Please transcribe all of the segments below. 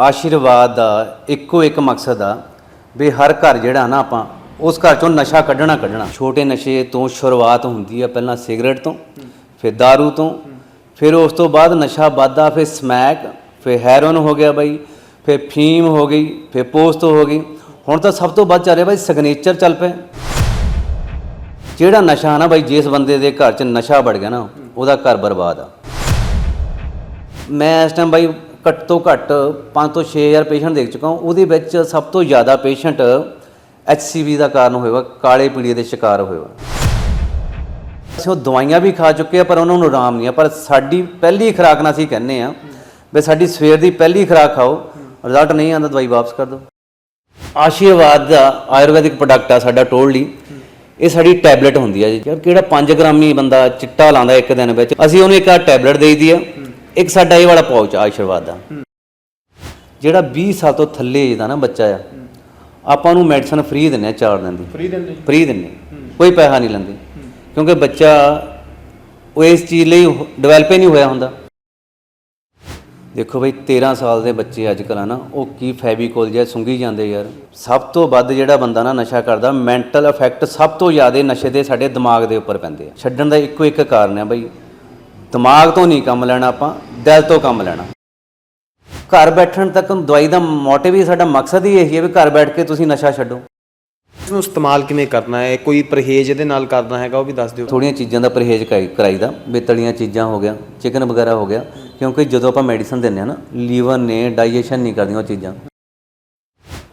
ਆਸ਼ੀਰਵਾਦ ਦਾ, ਇੱਕੋ ਇੱਕ ਮਕਸਦ ਆ ਵੀ ਹਰ ਘਰ ਜਿਹੜਾ ਨਾ ਆਪਾਂ ਉਸ ਘਰ ਚੋਂ ਨਸ਼ਾ ਕੱਢਣਾ ਕੱਢਣਾ। ਛੋਟੇ ਨਸ਼ੇ ਤੋਂ ਸ਼ੁਰੂਆਤ ਹੁੰਦੀ ਆ ਪਹਿਲਾਂ ਸਿਗਰਟ ਤੋਂ, ਫਿਰ दारू ਤੋਂ, ਫਿਰ ਉਸ ਤੋਂ ਬਾਅਦ ਨਸ਼ਾ ਵੱਧਦਾ, ਫਿਰ ਸਮੈਕ, ਫਿਰ ਹੈਰੋਨ ਹੋ ਗਿਆ ਬਾਈ, ਫਿਰ ਫੀਮ ਹੋ ਗਈ, ਫਿਰ ਪੋਸਟ ਹੋ ਗਈ। ਹੁਣ ਤਾਂ ਸਭ ਤੋਂ ਵੱਧ ਚੱਲ ਰਿਹਾ ਬਾਈ ਸਿਗਨੇਚਰ ਚੱਲ ਪਏ ਜਿਹੜਾ ਨਸ਼ਾ ਨਾ ਬਾਈ ਜਿਸ ਬੰਦੇ ਦੇ ਘਰ 'ਚ ਨਸ਼ਾ ਵੜ ਗਿਆ ਨਾ, ਉਹਦਾ ਘਰ ਬਰਬਾਦ ਆ। ਮੈਂ ਇਸ ਟਾਈਮ ਬਾਈ ਘੱਟ ਤੋਂ ਘੱਟ 5 ਤੋਂ 6000 ਪੇਸ਼ੈਂਟ ਦੇਖ ਚੁੱਕਾ ਹਾਂ। ਉਹਦੇ ਵਿੱਚ ਸਭ ਤੋਂ ਜ਼ਿਆਦਾ ਪੇਸ਼ੈਂਟ HCV ਦਾ ਕਾਰਨ ਹੋਏਗਾ, ਕਾਲੇ ਪੀਲੀਏ ਦੇ ਸ਼ਿਕਾਰ ਹੋਏਗਾ। ਅਸੀਂ ਉਹ ਦਵਾਈਆਂ ਵੀ ਖਾ ਚੁੱਕੇ ਆ ਪਰ ਉਹਨਾਂ ਨੂੰ ਆਰਾਮ ਨਹੀਂ ਆ ਪਰ ਸਾਡੀ ਪਹਿਲੀ ਖੁਰਾਕ ਨਾਲ ਅਸੀਂ ਕਹਿੰਨੇ ਆ ਵੀ ਸਾਡੀ ਸਵੇਰ ਦੀ ਪਹਿਲੀ ਖੁਰਾਕ ਖਾਓ ਰਿਜ਼ਲਟ ਨਹੀਂ ਆਉਂਦਾ, ਦਵਾਈ ਵਾਪਸ ਕਰ ਦਿਓ। ਆਸ਼ੀਰਵਾਦ ਦਾ ਆਯੁਰਵੈਦਿਕ ਪ੍ਰੋਡਕਟ ਆ ਸਾਡਾ ਟੋਲਡੀ ਇਹ ਸਾਡੀ ਟੈਬਲੇਟ ਹੁੰਦੀ ਆ ਜੀ। ਯਾਰ ਕਿਹੜਾ 5 ਗ੍ਰਾਮੀ ਬੰਦਾ ਚਿੱਟਾ ਲਾਉਂਦਾ ਇੱਕ ਦਿਨ ਵਿੱਚ? ਅਸੀਂ ਉਹਨੂੰ ਇੱਕ ਆ ਟੈਬਲੇਟ ਦੇਈਦੀ ਆ। ਇੱਕ ਸਾਡਾ ਇਹ ਵਾਲਾ ਪਾਉਚ ਆ। ਆਸ਼ੀਰਵਾਦ ਦਾ ਜਿਹੜਾ 20 ਸਾਲ ਤੋਂ ਥੱਲੇ ਦਾ ਨਾ ਬੱਚਾ ਆ ਆਪਾਂ ਨੂੰ ਮੈਡੀਸਨ ਫ੍ਰੀ ਦਿੰਨੇ ਆ 4 ਦਿਨ ਦੀ। ਫ੍ਰੀ ਦਿੰਦੇ ਫ੍ਰੀ ਦਿੰਨੇ ਕੋਈ ਪੈਸਾ ਨਹੀਂ ਲੈਂਦੇ। ਕਿਉਂਕਿ ਬੱਚਾ ਉਹ ਇਸ ਚੀਜ਼ ਲਈ ਡਿਵੈਲਪ ਹੀ ਨਹੀਂ ਹੋਇਆ ਹੁੰਦਾ। ਦੇਖੋ ਬਈ 13 ਸਾਲ ਦੇ ਬੱਚੇ ਅੱਜ ਕੱਲ੍ਹ ਨਾ ਉਹ ਕੀ ਫੈਬੀਕੋਲ ਜਿਹਾ ਸੁੰਘੀ ਜਾਂਦੇ ਯਾਰ। ਸਭ ਤੋਂ ਵੱਧ ਜਿਹੜਾ ਬੰਦਾ ਨਾ ਨਸ਼ਾ ਕਰਦਾ ਮੈਂਟਲ ਇਫੈਕਟ ਸਭ ਤੋਂ ਜ਼ਿਆਦਾ ਨਸ਼ੇ ਦੇ ਸਾਡੇ ਦਿਮਾਗ ਦੇ ਉੱਪਰ ਪੈਂਦੇ ਆ। ਛੱਡਣ ਦਾ ਇੱਕੋ ਇੱਕ ਕਾਰਨ ਹੈ ਬਈ ਦਿਮਾਗ ਤੋਂ ਨਹੀਂ ਕੰਮ ਲੈਣਾ ਆਪਾਂ ਦਿਲ ਤੋਂ ਕੰਮ ਲੈਣਾ। ਘਰ ਬੈਠਣ ਤੱਕ ਦਵਾਈ ਦਾ ਮੋਟਿਵ ਹੀ ਸਾਡਾ ਮਕਸਦ ਹੀ ਇਹੀ ਹੈ ਵੀ ਘਰ ਬੈਠ ਕੇ ਤੁਸੀਂ ਨਸ਼ਾ ਛੱਡੋ। ਇਸ ਨੂੰ ਇਸਤੇਮਾਲ ਕਿਵੇਂ ਕਰਨਾ ਹੈ? ਕੋਈ ਪਰਹੇਜ਼ ਇਹਦੇ ਨਾਲ ਕਰਨਾ ਹੈਗਾ ਉਹ ਵੀ ਦੱਸ ਦਿਓ। ਥੋੜੀਆਂ ਚੀਜ਼ਾਂ ਦਾ ਪਰਹੇਜ਼ ਕਰਾਈ- ਕਰਾਈਦਾ ਬੇਤਲੀਆਂ ਚੀਜ਼ਾਂ ਹੋ ਗਿਆ ਚਿਕਨ ਵਗੈਰਾ ਹੋ ਗਿਆ ਕਿਉਂਕਿ ਜਦੋਂ ਆਪਾਂ ਮੈਡੀਸਨ ਦਿੰਦੇ ਆ ਨਾ ਲੀਵਰ ਨੇ ਡਾਈਜੈਸ਼ਨ ਨਹੀਂ ਕਰਦੀਆਂ ਉਹ ਚੀਜ਼ਾਂ।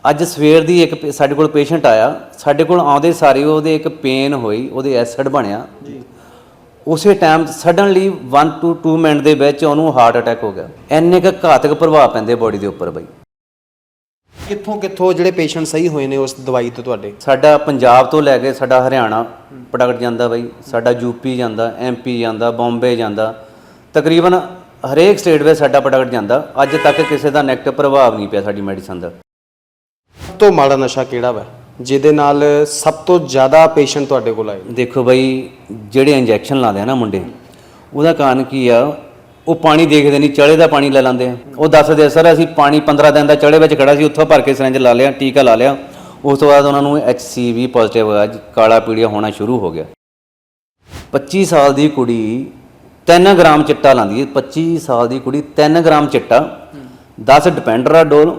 ਅੱਜ ਸਵੇਰ ਦੀ ਇੱਕ ਸਾਡੇ ਕੋਲ ਪੇਸ਼ੈਂਟ ਆਇਆ ਸਾਡੇ ਕੋਲ ਆਉਂਦੇ ਸਾਰੇ ਉਹਦੇ ਇੱਕ ਪੇਨ ਹੋਈ ਉਹਦੇ ਐਸਿਡ ਬਣਿਆ। ਜੀ। ਉਸੇ ਟਾਈਮ ਸਡਨਲੀ 1 ਟੂ 2 ਮਿੰਟ ਦੇ ਵਿੱਚ ਉਹਨੂੰ ਹਾਰਟ ਅਟੈਕ ਹੋ ਗਿਆ। ਇੰਨੇ ਕੁ ਘਾਤਕ ਪ੍ਰਭਾਵ ਪੈਂਦੇ ਬੋਡੀ ਦੇ ਉੱਪਰ ਬਈ। ਕਿੱਥੋਂ ਕਿੱਥੋਂ ਜਿਹੜੇ ਪੇਸ਼ੈਂਟ ਸਹੀ ਹੋਏ ਨੇ ਉਸ ਦਵਾਈ ਤੋਂ ਤੁਹਾਡੇ? ਸਾਡਾ ਪੰਜਾਬ ਤੋਂ ਲੈ ਕੇ ਸਾਡਾ ਹਰਿਆਣਾ ਪ੍ਰੋਡਕਟ ਜਾਂਦਾ ਬਈ ਸਾਡਾ ਯੂਪੀ ਜਾਂਦਾ ਐਮਪੀ ਜਾਂਦਾ ਬੰਬੇ ਜਾਂਦਾ। ਤਕਰੀਬਨ ਹਰੇਕ ਸਟੇਟ ਵਿੱਚ ਸਾਡਾ ਪ੍ਰੋਡਕਟ ਜਾਂਦਾ। ਅੱਜ ਤੱਕ ਕਿਸੇ ਦਾ ਨੈਗੇਟਿਵ ਪ੍ਰਭਾਵ ਨਹੀਂ ਪਿਆ ਸਾਡੀ ਮੈਡੀਸਨ ਦਾ। ਸਭ ਤੋਂ ਮਾੜਾ ਨਸ਼ਾ ਕਿਹੜਾ ਵਾ? ਜਿਹਦੇ ਨਾਲ ਸਭ ਤੋਂ ਜ਼ਿਆਦਾ ਪੇਸ਼ੈਂਟ ਤੁਹਾਡੇ ਕੋਲ ਆਏ? ਦੇਖੋ ਬਾਈ ਜਿਹੜੇ ਇੰਜੈਕਸ਼ਨ ਲਾਉਂਦੇ ਆ ਨਾ ਮੁੰਡੇ ਉਹਦਾ ਕਾਰਨ ਕੀ ਆ? ਉਹ ਪਾਣੀ ਦੇਖਦੇ ਨਹੀਂ ਚੜੇ ਦਾ ਪਾਣੀ ਲੈ ਲੈਂਦੇ ਆ। ਉਹ ਦੱਸਦੇ ਆ ਸਰ ਅਸੀਂ ਪਾਣੀ 15 ਦਿਨ ਦਾ ਚੜੇ ਵਿੱਚ ਖੜਾ ਸੀ ਉੱਥੋਂ ਭਰ ਕੇ ਸਿਰੰਜ ਲਾ ਲਿਆ ਟੀਕਾ ਲਾ ਲਿਆ। ਉਸ ਤੋਂ ਬਾਅਦ ਉਹਨਾਂ ਨੂੰ HCV ਪੋਜ਼ਿਟਿਵ ਹੋਇਆ ਜੀ, ਕਾਲਾ ਪੀਲੀਆ ਹੋਣਾ ਸ਼ੁਰੂ ਹੋ ਗਿਆ। 25 ਸਾਲ ਦੀ ਕੁੜੀ 3 ਗ੍ਰਾਮ ਚਿੱਟਾ ਲਾਂਦੀ ਹੈ। 25 ਸਾਲ ਦੀ ਕੁੜੀ 3 ਗ੍ਰਾਮ ਚਿੱਟਾ। 10 ਡਿਪੈਂਡਰਾ ਡੋਲ।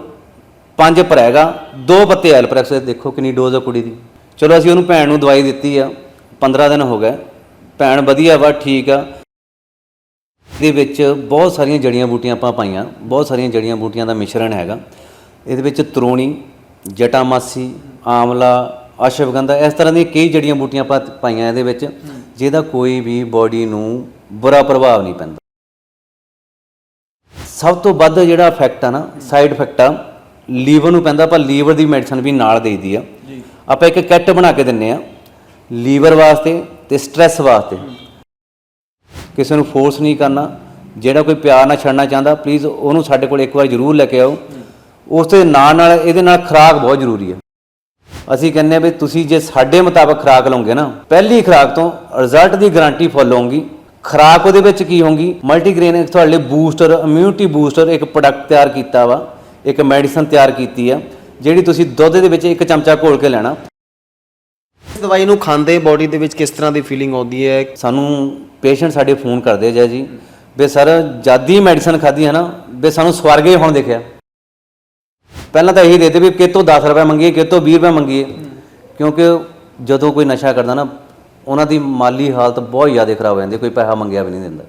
5 ਪ੍ਰੈਗਾ ਦੋ ਪੱਤੇ ਐਲਪ੍ਰੈਕਸ ਦੇਖੋ ਕਿੰਨੀ ਡੋਜ਼ ਆ ਕੁੜੀ ਦੀ। ਚਲੋ ਅਸੀਂ ਉਹਨੂੰ ਭੈਣ ਨੂੰ ਦਵਾਈ ਦਿੱਤੀ ਆ 15 ਦਿਨ ਹੋ ਗਏ। ਭੈਣ ਵਧੀਆ ਵਾ, ਠੀਕ ਆ। ਇਹਦੇ ਵਿੱਚ ਬਹੁਤ ਸਾਰੀਆਂ ਜੜੀਆਂ ਬੂਟੀਆਂ ਆਪਾਂ ਪਾਈਆਂ, ਬਹੁਤ ਸਾਰੀਆਂ ਜੜੀਆਂ ਬੂਟੀਆਂ ਦਾ ਮਿਸ਼ਰਣ ਹੈਗਾ। ਇਹਦੇ ਵਿੱਚ ਤਰੋਣੀ, ਜਟਾਮਾਸੀ, ਆਮਲਾ, ਅਸ਼ਵਗੰਧਾ, ਇਸ ਤਰ੍ਹਾਂ ਦੀਆਂ ਕਈ ਜੜੀਆਂ ਬੂਟੀਆਂ ਆਪਾਂ ਪਾਈਆਂ ਇਹਦੇ ਵਿੱਚ, ਜਿਹਦਾ ਕੋਈ ਵੀ ਬਾਡੀ ਨੂੰ ਬੁਰਾ ਪ੍ਰਭਾਵ ਨਹੀਂ ਪੈਂਦਾ। ਸਭ ਤੋਂ ਵੱਧ ਜਿਹੜਾ ਇਫੈਕਟ ਆ ਨਾ ਸਾਈਡ ਇਫੈਕਟ ਆ ਲੀਵਰ ਨੂੰ ਪੈਂਦਾ ਪਰ ਲੀਵਰ ਦੀ ਮੈਡੀਸਨ ਵੀ ਨਾਲ ਦੇਈਦੀ ਆ। ਆਪਾਂ ਇੱਕ ਕਿੱਟ ਬਣਾ ਕੇ ਦਿੰਨੇ ਆ ਲੀਵਰ ਵਾਸਤੇ ਤੇ ਸਟ੍ਰੈਸ ਵਾਸਤੇ। ਕਿਸੇ ਨੂੰ ਫੋਰਸ ਨਹੀਂ ਕਰਨਾ ਜਿਹੜਾ ਕੋਈ ਪਿਆਰ ਨਾਲ ਛੱਡਣਾ ਚਾਹੁੰਦਾ ਪਲੀਜ਼ ਉਹਨੂੰ ਸਾਡੇ ਕੋਲ ਇੱਕ ਵਾਰ ਜ਼ਰੂਰ ਲੈ ਕੇ ਆਓ। ਉਸ ਦੇ ਨਾਲ ਨਾਲ ਇਹਦੇ ਨਾਲ ਖੁਰਾਕ ਬਹੁਤ ਜ਼ਰੂਰੀ ਹੈ ਅਸੀਂ ਕਹਿੰਦੇ ਆ ਵੀ ਤੁਸੀਂ ਜੇ ਸਾਡੇ ਮੁਤਾਬਕ ਖੁਰਾਕ ਲਓਗੇ ਨਾ ਪਹਿਲੀ ਖੁਰਾਕ ਤੋਂ ਰਿਜ਼ਲਟ ਦੀ ਗਾਰੰਟੀ ਫੁੱਲ ਹੋਊਗੀ। ਖੁਰਾਕ ਉਹਦੇ ਵਿੱਚ ਕੀ ਹੋਊਗੀ? ਮਲਟੀਗ੍ਰੇਨ ਤੁਹਾਡੇ ਲਈ ਬੂਸਟਰ ਇਮਿਊਨਿਟੀ ਬੂਸਟਰ ਇੱਕ ਪ੍ਰੋਡਕਟ ਤਿਆਰ ਕੀਤਾ ਵਾ। ਇੱਕ ਮੈਡੀਸਨ ਤਿਆਰ ਕੀਤੀ ਆ ਜਿਹੜੀ ਤੁਸੀਂ ਦੁੱਧ ਦੇ ਵਿੱਚ ਇੱਕ ਚਮਚਾ ਘੋਲ ਕੇ ਲੈਣਾ। ਇਸ ਦਵਾਈ ਨੂੰ ਖਾਂਦੇ ਬਾਡੀ ਦੇ ਵਿੱਚ ਕਿਸ ਤਰ੍ਹਾਂ ਦੀ ਫੀਲਿੰਗ ਆਉਂਦੀ ਹੈ? ਸਾਨੂੰ ਪੇਸ਼ੈਂਟ ਸਾਡੇ ਫੋਨ ਕਰਦੇ ਜੈ ਜੀ। ਵੀ ਸਰ ਜਾਦੀ ਮੈਡੀਸਨ ਖਾਧੀ ਹੈ ਨਾ ਵੀ ਸਾਨੂੰ ਸਵਰਗੇ ਹੁਣ ਦੇਖਿਆ। ਪਹਿਲਾਂ ਤਾਂ ਇਹੀ ਦੇਦੇ ਵੀ ਕਿਤੋਂ 10 ਰੁਪਏ ਮੰਗੀਏ ਕਿਤੋਂ 20 ਰੁਪਏ ਮੰਗੀਏ। ਕਿਉਂਕਿ ਜਦੋਂ ਕੋਈ ਨਸ਼ਾ ਕਰਦਾ ਨਾ ਉਹਨਾਂ ਦੀ ਮਾਲੀ ਹਾਲਤ ਬਹੁਤ ਜ਼ਿਆਦਾ ਖਰਾਬ ਹੋ ਜਾਂਦੀ ਕੋਈ ਪੈਸਾ ਮੰਗਿਆ ਵੀ ਨਹੀਂ ਦਿੰਦਾ।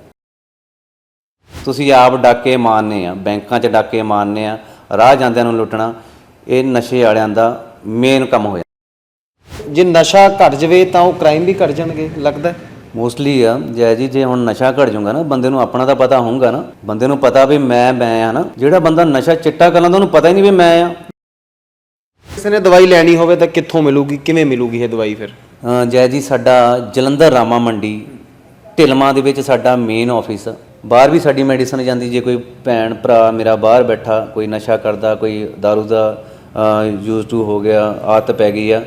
ਤੁਸੀਂ ਆਪ ਡਾਕੇ ਮਾਰਨੇ ਆ ਬੈਂਕਾਂ 'ਚ ਡਾਕੇ ਮਾਰਨੇ ਆ ਰਾਹ ਜਾਂਦਿਆਂ ਨੂੰ ਲੁੱਟਣਾ ਇਹ ਨਸ਼ੇ ਵਾਲਿਆਂ ਦਾ ਮੇਨ ਕੰਮ ਹੋਇਆ ਜੇ ਨਸ਼ਾ ਘਟ ਜਾਵੇ ਤਾਂ ਉਹ ਕ੍ਰਾਈਮ ਵੀ ਘਟ ਜਾਣਗੇ ਲੱਗਦਾ? ਮੋਸਟਲੀ ਆ ਜੈ ਜੀ ਜੇ ਹੁਣ ਨਸ਼ਾ ਘਟ ਜਾਊਗਾ ਨਾ ਬੰਦੇ ਨੂੰ ਆਪਣਾ ਤਾਂ ਪਤਾ ਹੋਊਗਾ ਨਾ। ਬੰਦੇ ਨੂੰ ਪਤਾ ਵੀ ਮੈਂ ਮੈਂ ਆ ਨਾ। ਜਿਹੜਾ ਬੰਦਾ ਨਸ਼ਾ ਚਿੱਟਾ ਕਰ ਲੈਂਦਾ ਉਹਨੂੰ ਪਤਾ ਹੀ ਨਹੀਂ ਵੀ ਮੈਂ ਆ। ਕਿਸੇ ਨੇ ਦਵਾਈ ਲੈਣੀ ਹੋਵੇ ਤਾਂ ਕਿੱਥੋਂ ਮਿਲੂਗੀ ਕਿਵੇਂ ਮਿਲੂਗੀ ਇਹ ਦਵਾਈ ਫਿਰ? ਜੈ ਜੀ ਸਾਡਾ ਜਲੰਧਰ ਰਾਮਾ ਮੰਡੀ ਢਿਲਮਾ ਦੇ ਵਿੱਚ ਸਾਡਾ ਮੇਨ ਆਫਿਸ ਆ। ਬਾਹਰ ਵੀ ਸਾਡੀ ਮੈਡੀਸਨ ਜਾਂਦੀ, ਜੇ ਕੋਈ ਭੈਣ, ਭਰਾ ਮੇਰਾ ਬਾਹਰ ਬੈਠਾ, ਕੋਈ ਨਸ਼ਾ ਕਰਦਾ, ਕੋਈ दारू ਦਾ ਯੂਜ਼ ਟੂ ਹੋ ਗਿਆ, ਆਦਤ ਪੈ ਗਈ ਆ,